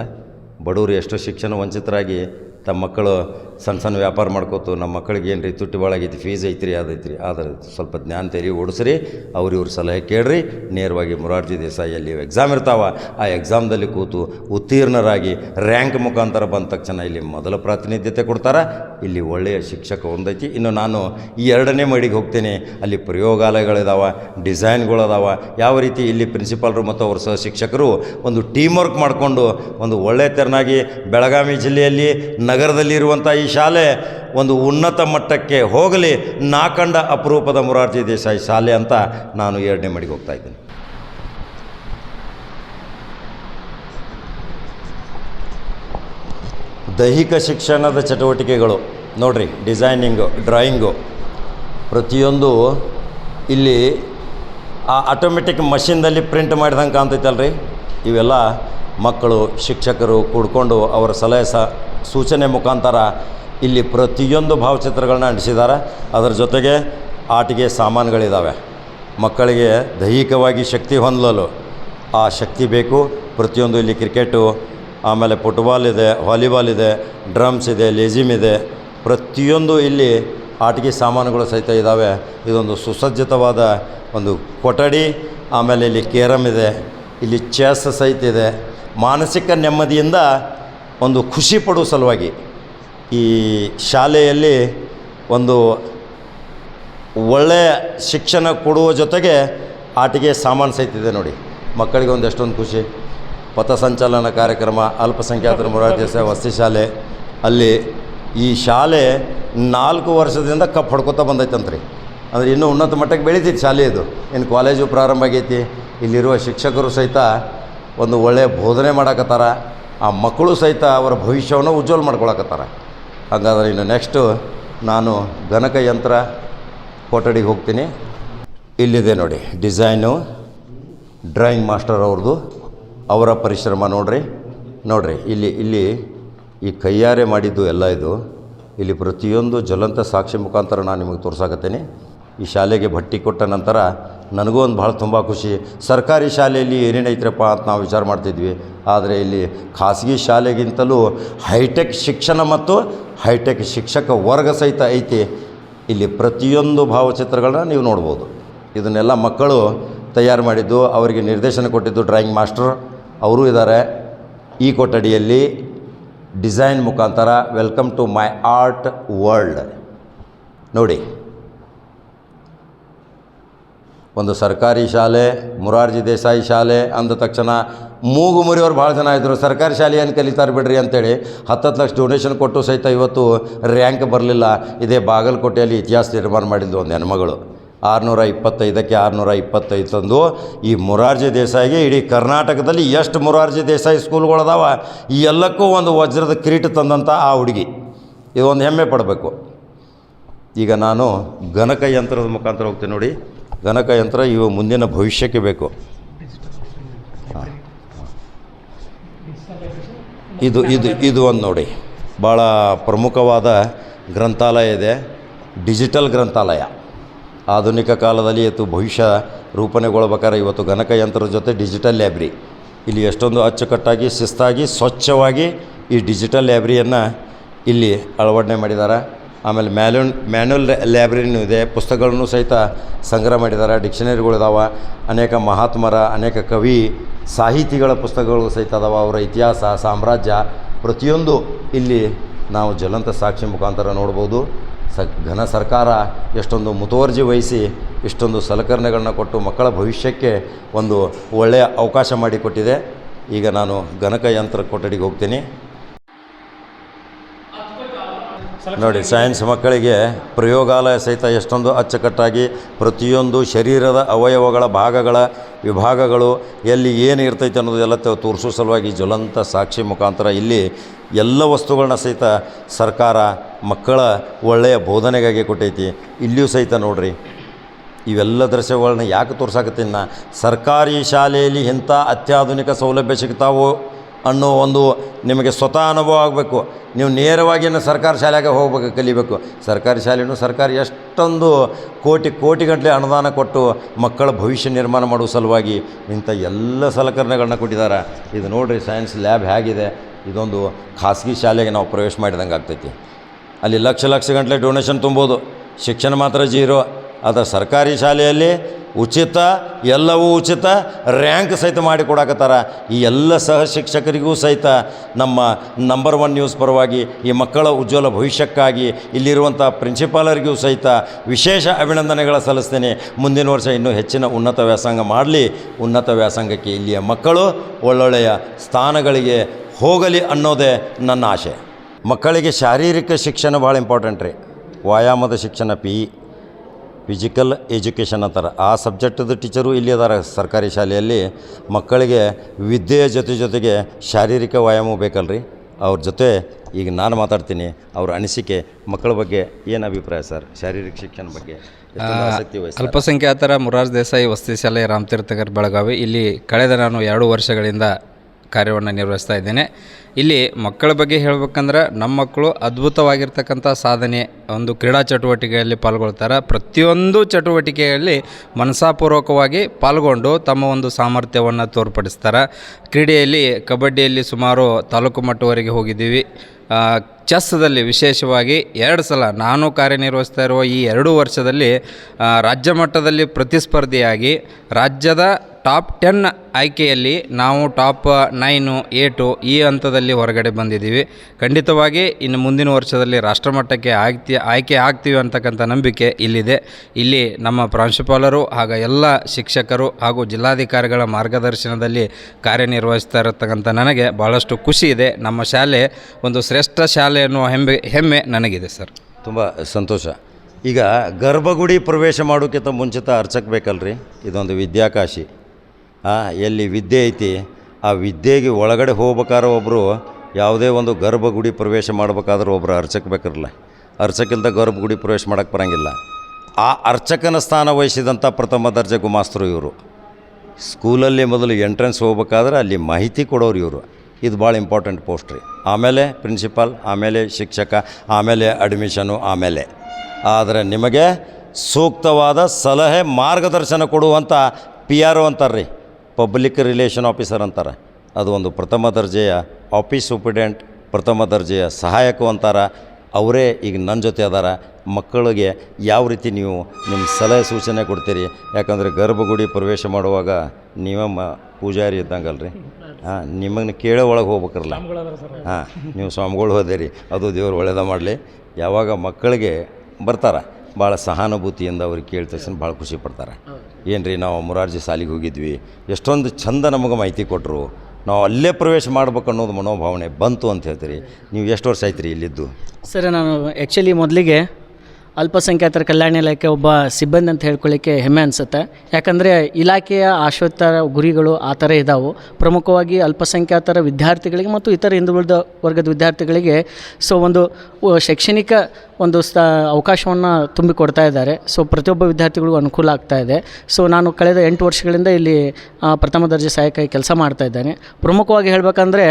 ಬಡವರು ಎಷ್ಟೋ ಶಿಕ್ಷಣ ವಂಚಿತರಾಗಿ ತಮ್ಮ ಮಕ್ಕಳು ಸಣ್ಣ ಸಣ್ಣ ವ್ಯಾಪಾರ ಮಾಡ್ಕೋತು, ನಮ್ಮ ಮಕ್ಕಳಿಗೆ ಏನು ರೀ ತುಟ್ಟಿ ಭಾಳ ಆಗೈತಿ ಫೀಸ್ ಐತ್ರಿ, ಅದೈತ್ರಿ. ಆದ್ರೆ ಸ್ವಲ್ಪ ಜ್ಞಾನ ತೆರಿ ಓಡಿಸ್ರಿ, ಅವ್ರು ಇವ್ರ ಸಲಹೆ ಕೇಳ್ರಿ, ನೇರವಾಗಿ ಮೊರಾರ್ಜಿ ದೇಸಾಯಿಯಲ್ಲಿ ಎಕ್ಸಾಮ್ ಇರ್ತಾವ, ಆ ಎಕ್ಸಾಮ್ದಲ್ಲಿ ಕೂತು ಉತ್ತೀರ್ಣರಾಗಿ ರ್ಯಾಂಕ್ ಮುಖಾಂತರ ಬಂದ ತಕ್ಷಣ ಇಲ್ಲಿ ಮೊದಲ ಪ್ರಾತಿನಿಧ್ಯತೆ ಕೊಡ್ತಾರೆ, ಇಲ್ಲಿ ಒಳ್ಳೆಯ ಶಿಕ್ಷಕ ಒಂದೈತಿ. ಇನ್ನು ನಾನು ಈ ಎರಡನೇ ಮಡಿಗೆ ಹೋಗ್ತೇನೆ, ಅಲ್ಲಿ ಪ್ರಯೋಗಾಲಯಗಳಿದಾವೆ, ಡಿಸೈನ್ಗಳದಾವ, ಯಾವ ರೀತಿ ಇಲ್ಲಿ ಪ್ರಿನ್ಸಿಪಾಲ್ರು ಮತ್ತು ಅವ್ರ ಸಹ ಶಿಕ್ಷಕರು ಒಂದು ಟೀಮ್ ವರ್ಕ್ ಮಾಡಿಕೊಂಡು, ಒಂದು ಒಳ್ಳೆಯ ತೆರನಾಗಿ ಬೆಳಗಾವಿ ಜಿಲ್ಲೆಯಲ್ಲಿ, ನಗರದಲ್ಲಿರುವಂಥ ಈ ಶಾಲೆ ಒಂದು ಉನ್ನತ ಮಟ್ಟಕ್ಕೆ ಹೋಗಲಿ ನಾಕಂಡ ಅಪರೂಪದ ಮೊರಾರ್ಜಿ ದೇಸಾಯಿ ಶಾಲೆ ಅಂತ ನಾನು ಎರಡನೇ ಮಡಿಗೆ ಹೋಗ್ತಾ ಇದ್ದೀನಿ. ದೈಹಿಕ ಶಿಕ್ಷಣದ ಚಟುವಟಿಕೆಗಳು, ನೋಡ್ರಿ, ಡಿಸೈನಿಂಗು, ಡ್ರಾಯಿಂಗು, ಪ್ರತಿಯೊಂದು ಇಲ್ಲಿ ಆ ಆಟೋಮೆಟಿಕ್ ಮಷಿನ್ದಲ್ಲಿ ಪ್ರಿಂಟ್ ಮಾಡಿದಂಗೆ ಕಾಣ್ತೈತಲ್ರಿ. ಇವೆಲ್ಲ ಮಕ್ಕಳು, ಶಿಕ್ಷಕರು ಕೂಡ್ಕೊಂಡು ಅವರ ಸಲಹೆ ಸ, ಸೂಚನೆ ಮುಖಾಂತರ ಇಲ್ಲಿ ಪ್ರತಿಯೊಂದು ಭಾವಚಿತ್ರಗಳನ್ನ ಅಂಟಿಸಿದ್ದಾರೆ. ಅದರ ಜೊತೆಗೆ ಆಟಿಗೆ ಸಾಮಾನುಗಳಿದ್ದಾವೆ ಮಕ್ಕಳಿಗೆ ದೈಹಿಕವಾಗಿ ಶಕ್ತಿ ಹೊಂದಲು ಆ ಶಕ್ತಿ ಬೇಕು. ಪ್ರತಿಯೊಂದು ಇಲ್ಲಿ ಕ್ರಿಕೆಟು, ಆಮೇಲೆ ಫುಟ್ಬಾಲ್ ಇದೆ, ವಾಲಿಬಾಲ್ ಇದೆ, ಡ್ರಮ್ಸ್ ಇದೆ, ಲೇಜಿಮ್ ಇದೆ. ಪ್ರತಿಯೊಂದು ಇಲ್ಲಿ ಆಟಿಕೆ ಸಾಮಾನುಗಳು ಸಹಿತ ಇದ್ದಾವೆ ಇದೊಂದು ಸುಸಜ್ಜಿತವಾದ ಒಂದು ಕೊಠಡಿ, ಆಮೇಲೆ ಇಲ್ಲಿ ಕೇರಮ್ ಇದೆ, ಇಲ್ಲಿ ಚೆಸ್ ಸಹಿತ ಇದೆ. ಮಾನಸಿಕ ನೆಮ್ಮದಿಯಿಂದ ಒಂದು ಖುಷಿ ಪಡುವ ಸಲುವಾಗಿ ಈ ಶಾಲೆಯಲ್ಲಿ ಒಂದು ಒಳ್ಳೆಯ ಶಿಕ್ಷಣ ಕೊಡುವ ಜೊತೆಗೆ ಆಟಿಕೆ ಸಾಮಾನು ಸಹಿತಿದೆ ನೋಡಿ. ಮಕ್ಕಳಿಗೆ ಒಂದು ಎಷ್ಟೊಂದು ಖುಷಿ ಪಥಸಂಚಲನ ಕಾರ್ಯಕ್ರಮ, ಅಲ್ಪಸಂಖ್ಯಾತರ ಮೊರಾರ್ಜಿ ದೇಸಾಯಿ ವಸತಿ ಶಾಲೆ ಅಲ್ಲಿ ಈ ಶಾಲೆ ನಾಲ್ಕು ವರ್ಷದಿಂದ ಕಪ್ ಹೊಡ್ಕೊತಾ ಬಂದೈತಂತ್ರಿ. ಅಂದರೆ ಇನ್ನೂ ಉನ್ನತ ಮಟ್ಟಕ್ಕೆ ಬೆಳೀತೈತಿ ಶಾಲೆ ಇದು. ಇನ್ನು ಕಾಲೇಜು ಪ್ರಾರಂಭ ಆಗೈತಿ. ಇಲ್ಲಿರುವ ಶಿಕ್ಷಕರು ಸಹಿತ ಒಂದು ಒಳ್ಳೆಯ ಬೋಧನೆ ಮಾಡಕತ್ತಾರ. ಆ ಮಕ್ಕಳು ಸಹಿತ ಅವರ ಭವಿಷ್ಯವನ್ನು ಉಜ್ವಲ ಮಾಡ್ಕೊಳಕತ್ತಾರ. ಹಾಗಾದ್ರೆ ಇನ್ನು ನೆಕ್ಸ್ಟು ನಾನು ಗಣಕ ಯಂತ್ರ ಕೊಠಡಿಗೆ ಹೋಗ್ತೀನಿ. ಇಲ್ಲಿದೆ ನೋಡಿ, ಡಿಸೈನು, ಡ್ರಾಯಿಂಗ್ ಮಾಸ್ಟರ್ ಅವ್ರದ್ದು, ಅವರ ಪರಿಶ್ರಮ ನೋಡ್ರಿ. ನೋಡ್ರಿ, ಇಲ್ಲಿ ಇಲ್ಲಿ ಈ ಕೈಯಾರೆ ಮಾಡಿದ್ದು ಎಲ್ಲ ಇದು. ಇಲ್ಲಿ ಪ್ರತಿಯೊಂದು ಜ್ವಲಂತ ಸಾಕ್ಷಿ ಮುಖಾಂತರ ನಾನು ನಿಮಗೆ ತೋರ್ಸಾಕತ್ತೀನಿ. ಈ ಶಾಲೆಗೆ ಭಟ್ಟಿ ಕೊಟ್ಟ ನಂತರ ನನಗೂ ಒಂದು ಭಾಳ ತುಂಬ ಖುಷಿ. ಸರ್ಕಾರಿ ಶಾಲೆಯಲ್ಲಿ ಏನೇನೈತ್ರಪ್ಪ ಅಂತ ನಾವು ವಿಚಾರ ಮಾಡ್ತಿದ್ವಿ. ಆದರೆ ಇಲ್ಲಿ ಖಾಸಗಿ ಶಾಲೆಗಿಂತಲೂ ಹೈಟೆಕ್ ಶಿಕ್ಷಣ ಮತ್ತು ಹೈಟೆಕ್ ಶಿಕ್ಷಕ ವರ್ಗ ಸಹಿತ ಐತಿ. ಇಲ್ಲಿ ಪ್ರತಿಯೊಂದು ಭಾವಚಿತ್ರಗಳನ್ನ ನೀವು ನೋಡ್ಬೋದು. ಇದನ್ನೆಲ್ಲ ಮಕ್ಕಳು ತಯಾರು ಮಾಡಿದ್ದು, ಅವರಿಗೆ ನಿರ್ದೇಶನ ಕೊಟ್ಟಿದ್ದು ಡ್ರಾಯಿಂಗ್ ಮಾಸ್ಟರ್. ಅವರೂ ಇದ್ದಾರೆ ಈ ಕೊಠಡಿಯಲ್ಲಿ ಡಿಸೈನ್ ಮುಖಾಂತರ welcome to my art world. ನೋಡಿ. ಒಂದು ಸರ್ಕಾರಿ ಶಾಲೆ, ಮುರಾರ್ಜಿ ದೇಸಾಯಿ ಶಾಲೆ ಅಂದ ತಕ್ಷಣ ಮೂಗು ಮುರಿಯೋರು ಭಾಳ ಜನ ಇದ್ದರು ಸರ್ಕಾರಿ ಶಾಲೆ ಏನು ಕಲಿತಾರೆ ಬಿಡ್ರಿ ಅಂತೇಳಿ ಹತ್ತತ್ತು ಲಕ್ಷ ಡೊನೇಷನ್ ಕೊಟ್ಟು ಸಹಿತ ಇವತ್ತು ರ್ಯಾಂಕ್ ಬರಲಿಲ್ಲ. ಇದೇ ಬಾಗಲಕೋಟೆಯಲ್ಲಿ ಇತಿಹಾಸ ನಿರ್ಮಾಣ ಮಾಡಿದ್ದು ಒಂದು ಹೆಣ್ಮಗಳು. ಆರುನೂರ ಇಪ್ಪತ್ತೈದಕ್ಕೆ ಆರುನೂರ ಇಪ್ಪತ್ತೈದು ತಂದು ಈ ಮೊರಾರ್ಜಿ ದೇಸಾಯಿಗೆ ಇಡೀ ಕರ್ನಾಟಕದಲ್ಲಿ ಎಷ್ಟು ಮೊರಾರ್ಜಿ ದೇಸಾಯಿ ಸ್ಕೂಲ್ಗಳದಾವ ಈ ಎಲ್ಲಕ್ಕೂ ಒಂದು ವಜ್ರದ ಕಿರೀಟ ತಂದಂಥ ಆ ಹುಡುಗಿ. ಇದೊಂದು ಹೆಮ್ಮೆ ಪಡಬೇಕು. ಈಗ ನಾನು ಗಣಕ ಯಂತ್ರದ ಮುಖಾಂತರ ಹೋಗ್ತೀನಿ ನೋಡಿ. ಗಣಕ ಯಂತ್ರ ಇವು ಮುಂದಿನ ಭವಿಷ್ಯಕ್ಕೆ ಬೇಕು. ಇದು ಇದು ಇದು ಒಂದು ನೋಡಿ. ಭಾಳ ಪ್ರಮುಖವಾದ ಗ್ರಂಥಾಲಯ ಇದೆ. ಡಿಜಿಟಲ್ ಗ್ರಂಥಾಲಯ. ಆಧುನಿಕ ಕಾಲದಲ್ಲಿ ಇವತ್ತು ಭವಿಷ್ಯ ರೂಪಣೆಗೊಳ್ಬೇಕಾದ್ರೆ ಇವತ್ತು ಗಣಕ ಯಂತ್ರದ ಜೊತೆ ಡಿಜಿಟಲ್ ಲ್ಯಾಬ್ರಿ. ಇಲ್ಲಿ ಎಷ್ಟೊಂದು ಅಚ್ಚುಕಟ್ಟಾಗಿ, ಶಿಸ್ತಾಗಿ, ಸ್ವಚ್ಛವಾಗಿ ಈ ಡಿಜಿಟಲ್ ಲ್ಯಾಬ್ರಿಯನ್ನು ಇಲ್ಲಿ ಅಳವಡಣೆ ಮಾಡಿದ್ದಾರೆ ಆಮೇಲೆ ಮ್ಯಾನ್ಯೂನ್ ಮ್ಯಾನ್ಯುಲ್ ಲ್ಯಾಬ್ರರಿನೂ ಇದೆ, ಪುಸ್ತಕಗಳನ್ನು ಸಹಿತ ಸಂಗ್ರಹ ಮಾಡಿದ್ದಾರೆ ಡಿಕ್ಷನರಿಗಳಿದಾವೆ ಅನೇಕ ಮಹಾತ್ಮರ, ಅನೇಕ ಕವಿ, ಸಾಹಿತಿಗಳ ಪುಸ್ತಕಗಳು ಸಹಿತ ಅದಾವ ಅವರ ಇತಿಹಾಸ, ಸಾಮ್ರಾಜ್ಯ, ಪ್ರತಿಯೊಂದು ಇಲ್ಲಿ ನಾವು ಜ್ವಲಂತ ಸಾಕ್ಷಿ ಮುಖಾಂತರ ನೋಡ್ಬೋದು. ಸ, ಘನ ಸರ್ಕಾರ ಎಷ್ಟೊಂದು ಮುತುವರ್ಜಿ ವಹಿಸಿ, ಇಷ್ಟೊಂದು ಸಲಕರಣೆಗಳನ್ನ ಕೊಟ್ಟು ಮಕ್ಕಳ ಭವಿಷ್ಯಕ್ಕೆ ಒಂದು ಒಳ್ಳೆಯ ಅವಕಾಶ ಮಾಡಿಕೊಟ್ಟಿದೆ. ಈಗ ನಾನು ಗಣಕ ಯಂತ್ರ ಕೊಠಡಿಗೆ ಹೋಗ್ತೀನಿ. ನೋಡಿ ಸೈನ್ಸ್ ಮಕ್ಕಳಿಗೆ ಪ್ರಯೋಗಾಲಯ ಸಹಿತ ಎಷ್ಟೊಂದು ಅಚ್ಚುಕಟ್ಟಾಗಿ ಪ್ರತಿಯೊಂದು ಶರೀರದ ಅವಯವಗಳ ಭಾಗಗಳ ವಿಭಾಗಗಳು ಎಲ್ಲಿ ಏನು ಇರ್ತೈತೆ ಅನ್ನೋದೆಲ್ಲ ತೋರಿಸೋ ಸಲುವಾಗಿ ಜ್ವಲಂತ ಸಾಕ್ಷಿ ಮುಖಾಂತರ ಇಲ್ಲಿ ಎಲ್ಲ ವಸ್ತುಗಳನ್ನ ಸಹಿತ ಸರ್ಕಾರ ಮಕ್ಕಳ ಒಳ್ಳೆಯ ಬೋಧನೆಗಾಗಿ ಕೊಟ್ಟೈತಿ. ಇಲ್ಲಿಯೂ ಸಹಿತ ನೋಡ್ರಿ ಇವೆಲ್ಲ ದೃಶ್ಯಗಳನ್ನ ಯಾಕೆ ತೋರ್ಸಾಕತ್ತೀನಿ ಸರ್ಕಾರಿ ಶಾಲೆಯಲ್ಲಿ ಇಂಥ ಅತ್ಯಾಧುನಿಕ ಸೌಲಭ್ಯ ಸಿಗ್ತಾವೋ? ಅನ್ನೋ ಒಂದು ನಿಮಗೆ ಸ್ವತಃ ಅನುಭವ ಆಗಬೇಕು. ನೀವು ನೇರವಾಗಿ ಇನ್ನು ಸರ್ಕಾರಿ ಶಾಲೆಗೆ ಹೋಗ್ಬೇಕು, ಕಲಿಬೇಕು. ಸರ್ಕಾರಿ ಶಾಲೆಯೂ ಸರ್ಕಾರ ಎಷ್ಟೊಂದು ಕೋಟಿ ಕೋಟಿಗಟ್ಟಲೆ ಅನುದಾನ ಕೊಟ್ಟು ಮಕ್ಕಳ ಭವಿಷ್ಯ ನಿರ್ಮಾಣ ಮಾಡುವ ಸಲುವಾಗಿ ಇಂಥ ಎಲ್ಲ ಸಲಕರಣೆಗಳನ್ನ ಕೊಟ್ಟಿದ್ದಾರೆ. ಇದು ನೋಡಿರಿ ಸೈನ್ಸ್ ಲ್ಯಾಬ್ ಹೇಗಿದೆ. ಇದೊಂದು ಖಾಸಗಿ ಶಾಲೆಗೆ ನಾವು ಪ್ರವೇಶ ಮಾಡಿದಂಗೆ ಆಗ್ತೈತಿ. ಅಲ್ಲಿ ಲಕ್ಷ ಲಕ್ಷ ಗಂಟಲೆ ಡೊನೇಷನ್ ತುಂಬೋದು. ಶಿಕ್ಷಣ ಮಾತ್ರ ಜೀರೋ. ಆದರೆ ಸರ್ಕಾರಿ ಶಾಲೆಯಲ್ಲಿ ಉಚಿತ, ಎಲ್ಲವೂ ಉಚಿತ ರ್ಯಾಂಕ್ ಸಹಿತ ಮಾಡಿ ಕೊಡಾಕತ್ತಾರ. ಈ ಎಲ್ಲ ಸಹ ಶಿಕ್ಷಕರಿಗೂ ಸಹಿತ ನಮ್ಮ ನಂಬರ್ ಒನ್ ನ್ಯೂಸ್ ಪರವಾಗಿ ಈ ಮಕ್ಕಳ ಉಜ್ವಲ ಭವಿಷ್ಯಕ್ಕಾಗಿ ಇಲ್ಲಿರುವಂಥ ಪ್ರಿನ್ಸಿಪಾಲರಿಗೂ ಸಹಿತ ವಿಶೇಷ ಅಭಿನಂದನೆಗಳ ಸಲ್ಲಿಸ್ತೇನೆ. ಮುಂದಿನ ವರ್ಷ ಇನ್ನೂ ಹೆಚ್ಚಿನ ಉನ್ನತ ವ್ಯಾಸಂಗ ಮಾಡಲಿ. ಉನ್ನತ ವ್ಯಾಸಂಗಕ್ಕೆ ಇಲ್ಲಿಯ ಮಕ್ಕಳು ಒಳ್ಳೊಳ್ಳೆಯ ಸ್ಥಾನಗಳಿಗೆ ಹೋಗಲಿ ಅನ್ನೋದೇ ನನ್ನ ಆಶೆ. ಮಕ್ಕಳಿಗೆ ಶಾರೀರಿಕ ಶಿಕ್ಷಣ ಭಾಳ ಇಂಪಾರ್ಟೆಂಟ್ ರೀ. ವ್ಯಾಯಾಮದ ಶಿಕ್ಷಣ ಪಿ ಫಿಸಿಕಲ್ ಎಜುಕೇಷನ್ ಅಂತಾರೆ. ಆ ಸಬ್ಜೆಕ್ಟದ ಟೀಚರು ಇಲ್ಲಿ ಅದಾರ ಸರ್ಕಾರಿ ಶಾಲೆಯಲ್ಲಿ. ಮಕ್ಕಳಿಗೆ ವಿದ್ಯೆಯ ಜೊತೆ ಜೊತೆಗೆ ಶಾರೀರಿಕ ವ್ಯಾಯಾಮ ಬೇಕಲ್ರಿ? ಅವ್ರ ಜೊತೆ ಈಗ ನಾನು ಮಾತಾಡ್ತೀನಿ. ಅವ್ರ ಅನಿಸಿಕೆ ಮಕ್ಕಳ ಬಗ್ಗೆ ಏನು ಅಭಿಪ್ರಾಯ ಸರ್? ಶಾರೀರಿಕ ಶಿಕ್ಷಣ ಬಗ್ಗೆ. ಅಲ್ಪಸಂಖ್ಯಾತರ ಮುರಾರ್ಜ್ ದೇಸಾಯಿ ವಸತಿ ಶಾಲೆ ರಾಮತೀರ್ಥಗರ್ ಬೆಳಗಾವಿ. ಇಲ್ಲಿ ಕಳೆದ ನಾನು ಎರಡು ವರ್ಷಗಳಿಂದ ಕಾರ್ಯವನ್ನು ನಿರ್ವಹಿಸ್ತಾ ಇದ್ದೇನೆ. ಇಲ್ಲಿ ಮಕ್ಕಳ ಬಗ್ಗೆ ಹೇಳ್ಬೇಕಂದ್ರೆ ನಮ್ಮ ಮಕ್ಕಳು ಅದ್ಭುತವಾಗಿರ್ತಕ್ಕಂಥ ಸಾಧನೆ, ಒಂದು ಕ್ರೀಡಾ ಚಟುವಟಿಕೆಯಲ್ಲಿ ಪಾಲ್ಗೊಳ್ತಾರೆ. ಪ್ರತಿಯೊಂದು ಚಟುವಟಿಕೆಯಲ್ಲಿ ಮನಸಾಪೂರ್ವಕವಾಗಿ ಪಾಲ್ಗೊಂಡು ತಮ್ಮ ಒಂದು ಸಾಮರ್ಥ್ಯವನ್ನು ತೋರ್ಪಡಿಸ್ತಾರೆ. ಕ್ರೀಡೆಯಲ್ಲಿ ಕಬಡ್ಡಿಯಲ್ಲಿ ಸುಮಾರು ತಾಲೂಕು ಮಟ್ಟವರೆಗೆ ಹೋಗಿದ್ದೀವಿ. ಚೆಸ್ದಲ್ಲಿ ವಿಶೇಷವಾಗಿ ಎರಡು ಸಲ ನಾನು ಕಾರ್ಯನಿರ್ವಹಿಸ್ತಾ ಇರುವ ಈ ಎರಡು ವರ್ಷದಲ್ಲಿ ರಾಜ್ಯ ಮಟ್ಟದಲ್ಲಿ ಪ್ರತಿಸ್ಪರ್ಧಿಯಾಗಿ ರಾಜ್ಯದ ಟಾಪ್ ಟೆನ್ ಆಯ್ಕೆಯಲ್ಲಿ ನಾವು ಟಾಪ್ ನೈನು, ಏಟು ಈ ಹಂತದಲ್ಲಿ ಹೊರಗಡೆ ಬಂದಿದ್ದೀವಿ. ಖಂಡಿತವಾಗಿ ಇನ್ನು ಮುಂದಿನ ವರ್ಷದಲ್ಲಿ ರಾಷ್ಟ್ರಮಟ್ಟಕ್ಕೆ ಆಯ್ತಿ ಆಯ್ಕೆ ಆಗ್ತೀವಿ ಅಂತಕ್ಕಂಥ ನಂಬಿಕೆ ಇಲ್ಲಿದೆ. ಇಲ್ಲಿ ನಮ್ಮ ಪ್ರಾಂಶುಪಾಲರು ಹಾಗೂ ಎಲ್ಲ ಶಿಕ್ಷಕರು ಹಾಗೂ ಜಿಲ್ಲಾಧಿಕಾರಿಗಳ ಮಾರ್ಗದರ್ಶನದಲ್ಲಿ ಕಾರ್ಯನಿರ್ವಹಿಸ್ತಾ ಇರತಕ್ಕಂಥ ನನಗೆ ಭಾಳಷ್ಟು ಖುಷಿ ಇದೆ. ನಮ್ಮ ಶಾಲೆ ಒಂದು ಶ್ರೇಷ್ಠ ಶಾಲೆ ಅನ್ನುವ ಹೆಮ್ಮೆ ಹೆಮ್ಮೆ ನನಗಿದೆ ಸರ್. ತುಂಬ ಸಂತೋಷ. ಈಗ ಗರ್ಭಗುಡಿ ಪ್ರವೇಶ ಮಾಡೋಕ್ಕಿಂತ ಮುಂಚಿತ ಅರ್ಚಕ್ ಬೇಕಲ್ರಿ? ಇದೊಂದು ವಿದ್ಯಾಕಾಶಿ. ಎಲ್ಲಿ ವಿದ್ಯೆ ಐತಿ, ಆ ವಿದ್ಯೆಗೆ ಒಳಗಡೆ ಹೋಗ್ಬೇಕಾದ್ರೆ ಒಬ್ಬರು ಯಾವುದೇ ಒಂದು ಗರ್ಭಗುಡಿ ಪ್ರವೇಶ ಮಾಡ್ಬೇಕಾದ್ರೆ ಒಬ್ಬರು ಅರ್ಚಕ ಬೇಕಿರಲ್ಲ. ಅರ್ಚಕಿಲ್ದ ಗರ್ಭಗುಡಿ ಪ್ರವೇಶ ಮಾಡೋಕ್ಕೆ ಬರೋಂಗಿಲ್ಲ. ಆ ಅರ್ಚಕನ ಸ್ಥಾನ ವಹಿಸಿದಂಥ ಪ್ರಥಮ ದರ್ಜೆ ಗುಮಾಸ್ತರು ಇವರು. ಸ್ಕೂಲಲ್ಲಿ ಮೊದಲು ಎಂಟ್ರೆನ್ಸ್ ಹೋಗ್ಬೇಕಾದ್ರೆ ಅಲ್ಲಿ ಮಾಹಿತಿ ಕೊಡೋರು ಇವರು. ಇದು ಭಾಳ ಇಂಪಾರ್ಟೆಂಟ್ ಪೋಸ್ಟ್ ರೀ ಆಮೇಲೆ ಪ್ರಿನ್ಸಿಪಾಲ್, ಆಮೇಲೆ ಶಿಕ್ಷಕ, ಆಮೇಲೆ ಅಡ್ಮಿಷನು, ಆಮೇಲೆ. ಆದರೆ ನಿಮಗೆ ಸೂಕ್ತವಾದ ಸಲಹೆ ಮಾರ್ಗದರ್ಶನ ಕೊಡುವಂಥ ಪಿ ಆರ್ ಒ ಅಂತಾರೆ ರೀ ಪಬ್ಲಿಕ್ ರಿಲೇಷನ್ ಆಫೀಸರ್ ಅಂತಾರೆ. ಅದು ಒಂದು ಪ್ರಥಮ ದರ್ಜೆಯ ಆಫೀಸ್ ಸೂಪ್ರಿಡೆಂಟ್ ಪ್ರಥಮ ದರ್ಜೆಯ ಸಹಾಯಕ ಅಂತಾರೆ. ಅವರೇ ಈಗ ನನ್ನ ಜೊತೆ ಅದಾರ. ಮಕ್ಕಳಿಗೆ ಯಾವ ರೀತಿ ನೀವು ನಿಮ್ಮ ಸಲಹೆ ಸೂಚನೆ ಕೊಡ್ತೀರಿ? ಯಾಕಂದರೆ ಗರ್ಭಗುಡಿ ಪ್ರವೇಶ ಮಾಡುವಾಗ ನೀವೇ ಮ ಪೂಜಾರಿ ಇದ್ದಂಗಲ್ರಿ. ಹಾಂ ನಿಮಗೆ ಕೇಳೋ ಒಳಗೆ ಹೋಗ್ಬೇಕಲ್ಲ ಹಾಂ, ನೀವು ಸ್ವಾಮಿಗಳು ಹೋದಿರಿ. ಅದು ದೇವ್ರು ಒಳ್ಳೇದ ಮಾಡಲಿ. ಯಾವಾಗ ಮಕ್ಕಳಿಗೆ ಬರ್ತಾರೆ, ಭಾಳ ಸಹಾನುಭೂತಿಯಿಂದ ಅವ್ರಿಗೆ ಕೇಳಿದ ತಕ್ಷಣ ಭಾಳ ಖುಷಿ ಪಡ್ತಾರೆ. ಏನು ರೀ ನಾವು ಮುರಾರ್ಜಿ ಸಾಲಿಗೆ ಹೋಗಿದ್ವಿ. ಎಷ್ಟೊಂದು ಚಂದ ನಮಗೆ ಮಾಹಿತಿ ಕೊಟ್ಟರು ನಾವು ಅಲ್ಲೇ ಪ್ರವೇಶ ಮಾಡ್ಬೇಕು ಅನ್ನೋದು ಮನೋಭಾವನೆ ಬಂತು ಅಂತ ಹೇಳ್ತೀರಿ. ನೀವು ಎಷ್ಟು ವರ್ಷ ಆಯ್ತು ರೀ ಇಲ್ಲಿದ್ದು? ಸರ್, ನಾನು ಆ್ಯಕ್ಚುಲಿ ಮೊದಲಿಗೆ ಅಲ್ಪಸಂಖ್ಯಾತರ ಕಲ್ಯಾಣ ಇಲಾಖೆ ಒಬ್ಬ ಸಿಬ್ಬಂದಿ ಅಂತ ಹೇಳ್ಕೊಳ್ಳಿಕ್ಕೆ ಹೆಮ್ಮೆ ಅನಿಸುತ್ತೆ. ಯಾಕಂದರೆ ಇಲಾಖೆಯ ಆಶೋತ್ತರ ಗುರಿಗಳು ಆ ಥರ ಇದ್ದಾವೆ ಪ್ರಮುಖವಾಗಿ ಅಲ್ಪಸಂಖ್ಯಾತರ ವಿದ್ಯಾರ್ಥಿಗಳಿಗೆ ಮತ್ತು ಇತರ ಹಿಂದುಳಿದ ವರ್ಗದ ವಿದ್ಯಾರ್ಥಿಗಳಿಗೆ ಸೊ ಒಂದು ಶೈಕ್ಷಣಿಕ ಒಂದು ಸ ಅವಕಾಶವನ್ನು ತುಂಬಿಕೊಡ್ತಾ ಇದ್ದಾರೆ. ಸೊ ಪ್ರತಿಯೊಬ್ಬ ವಿದ್ಯಾರ್ಥಿಗಳಿಗೂ ಅನುಕೂಲ ಆಗ್ತಾ ಇದೆ. ಸೊ ನಾನು ಕಳೆದ ಎಂಟು ವರ್ಷಗಳಿಂದ ಇಲ್ಲಿ ಪ್ರಥಮ ದರ್ಜೆ ಸಹಾಯಕಾಗಿ ಕೆಲಸ ಮಾಡ್ತಾ ಇದ್ದೇನೆ. ಪ್ರಮುಖವಾಗಿ ಹೇಳಬೇಕಂದ್ರೆ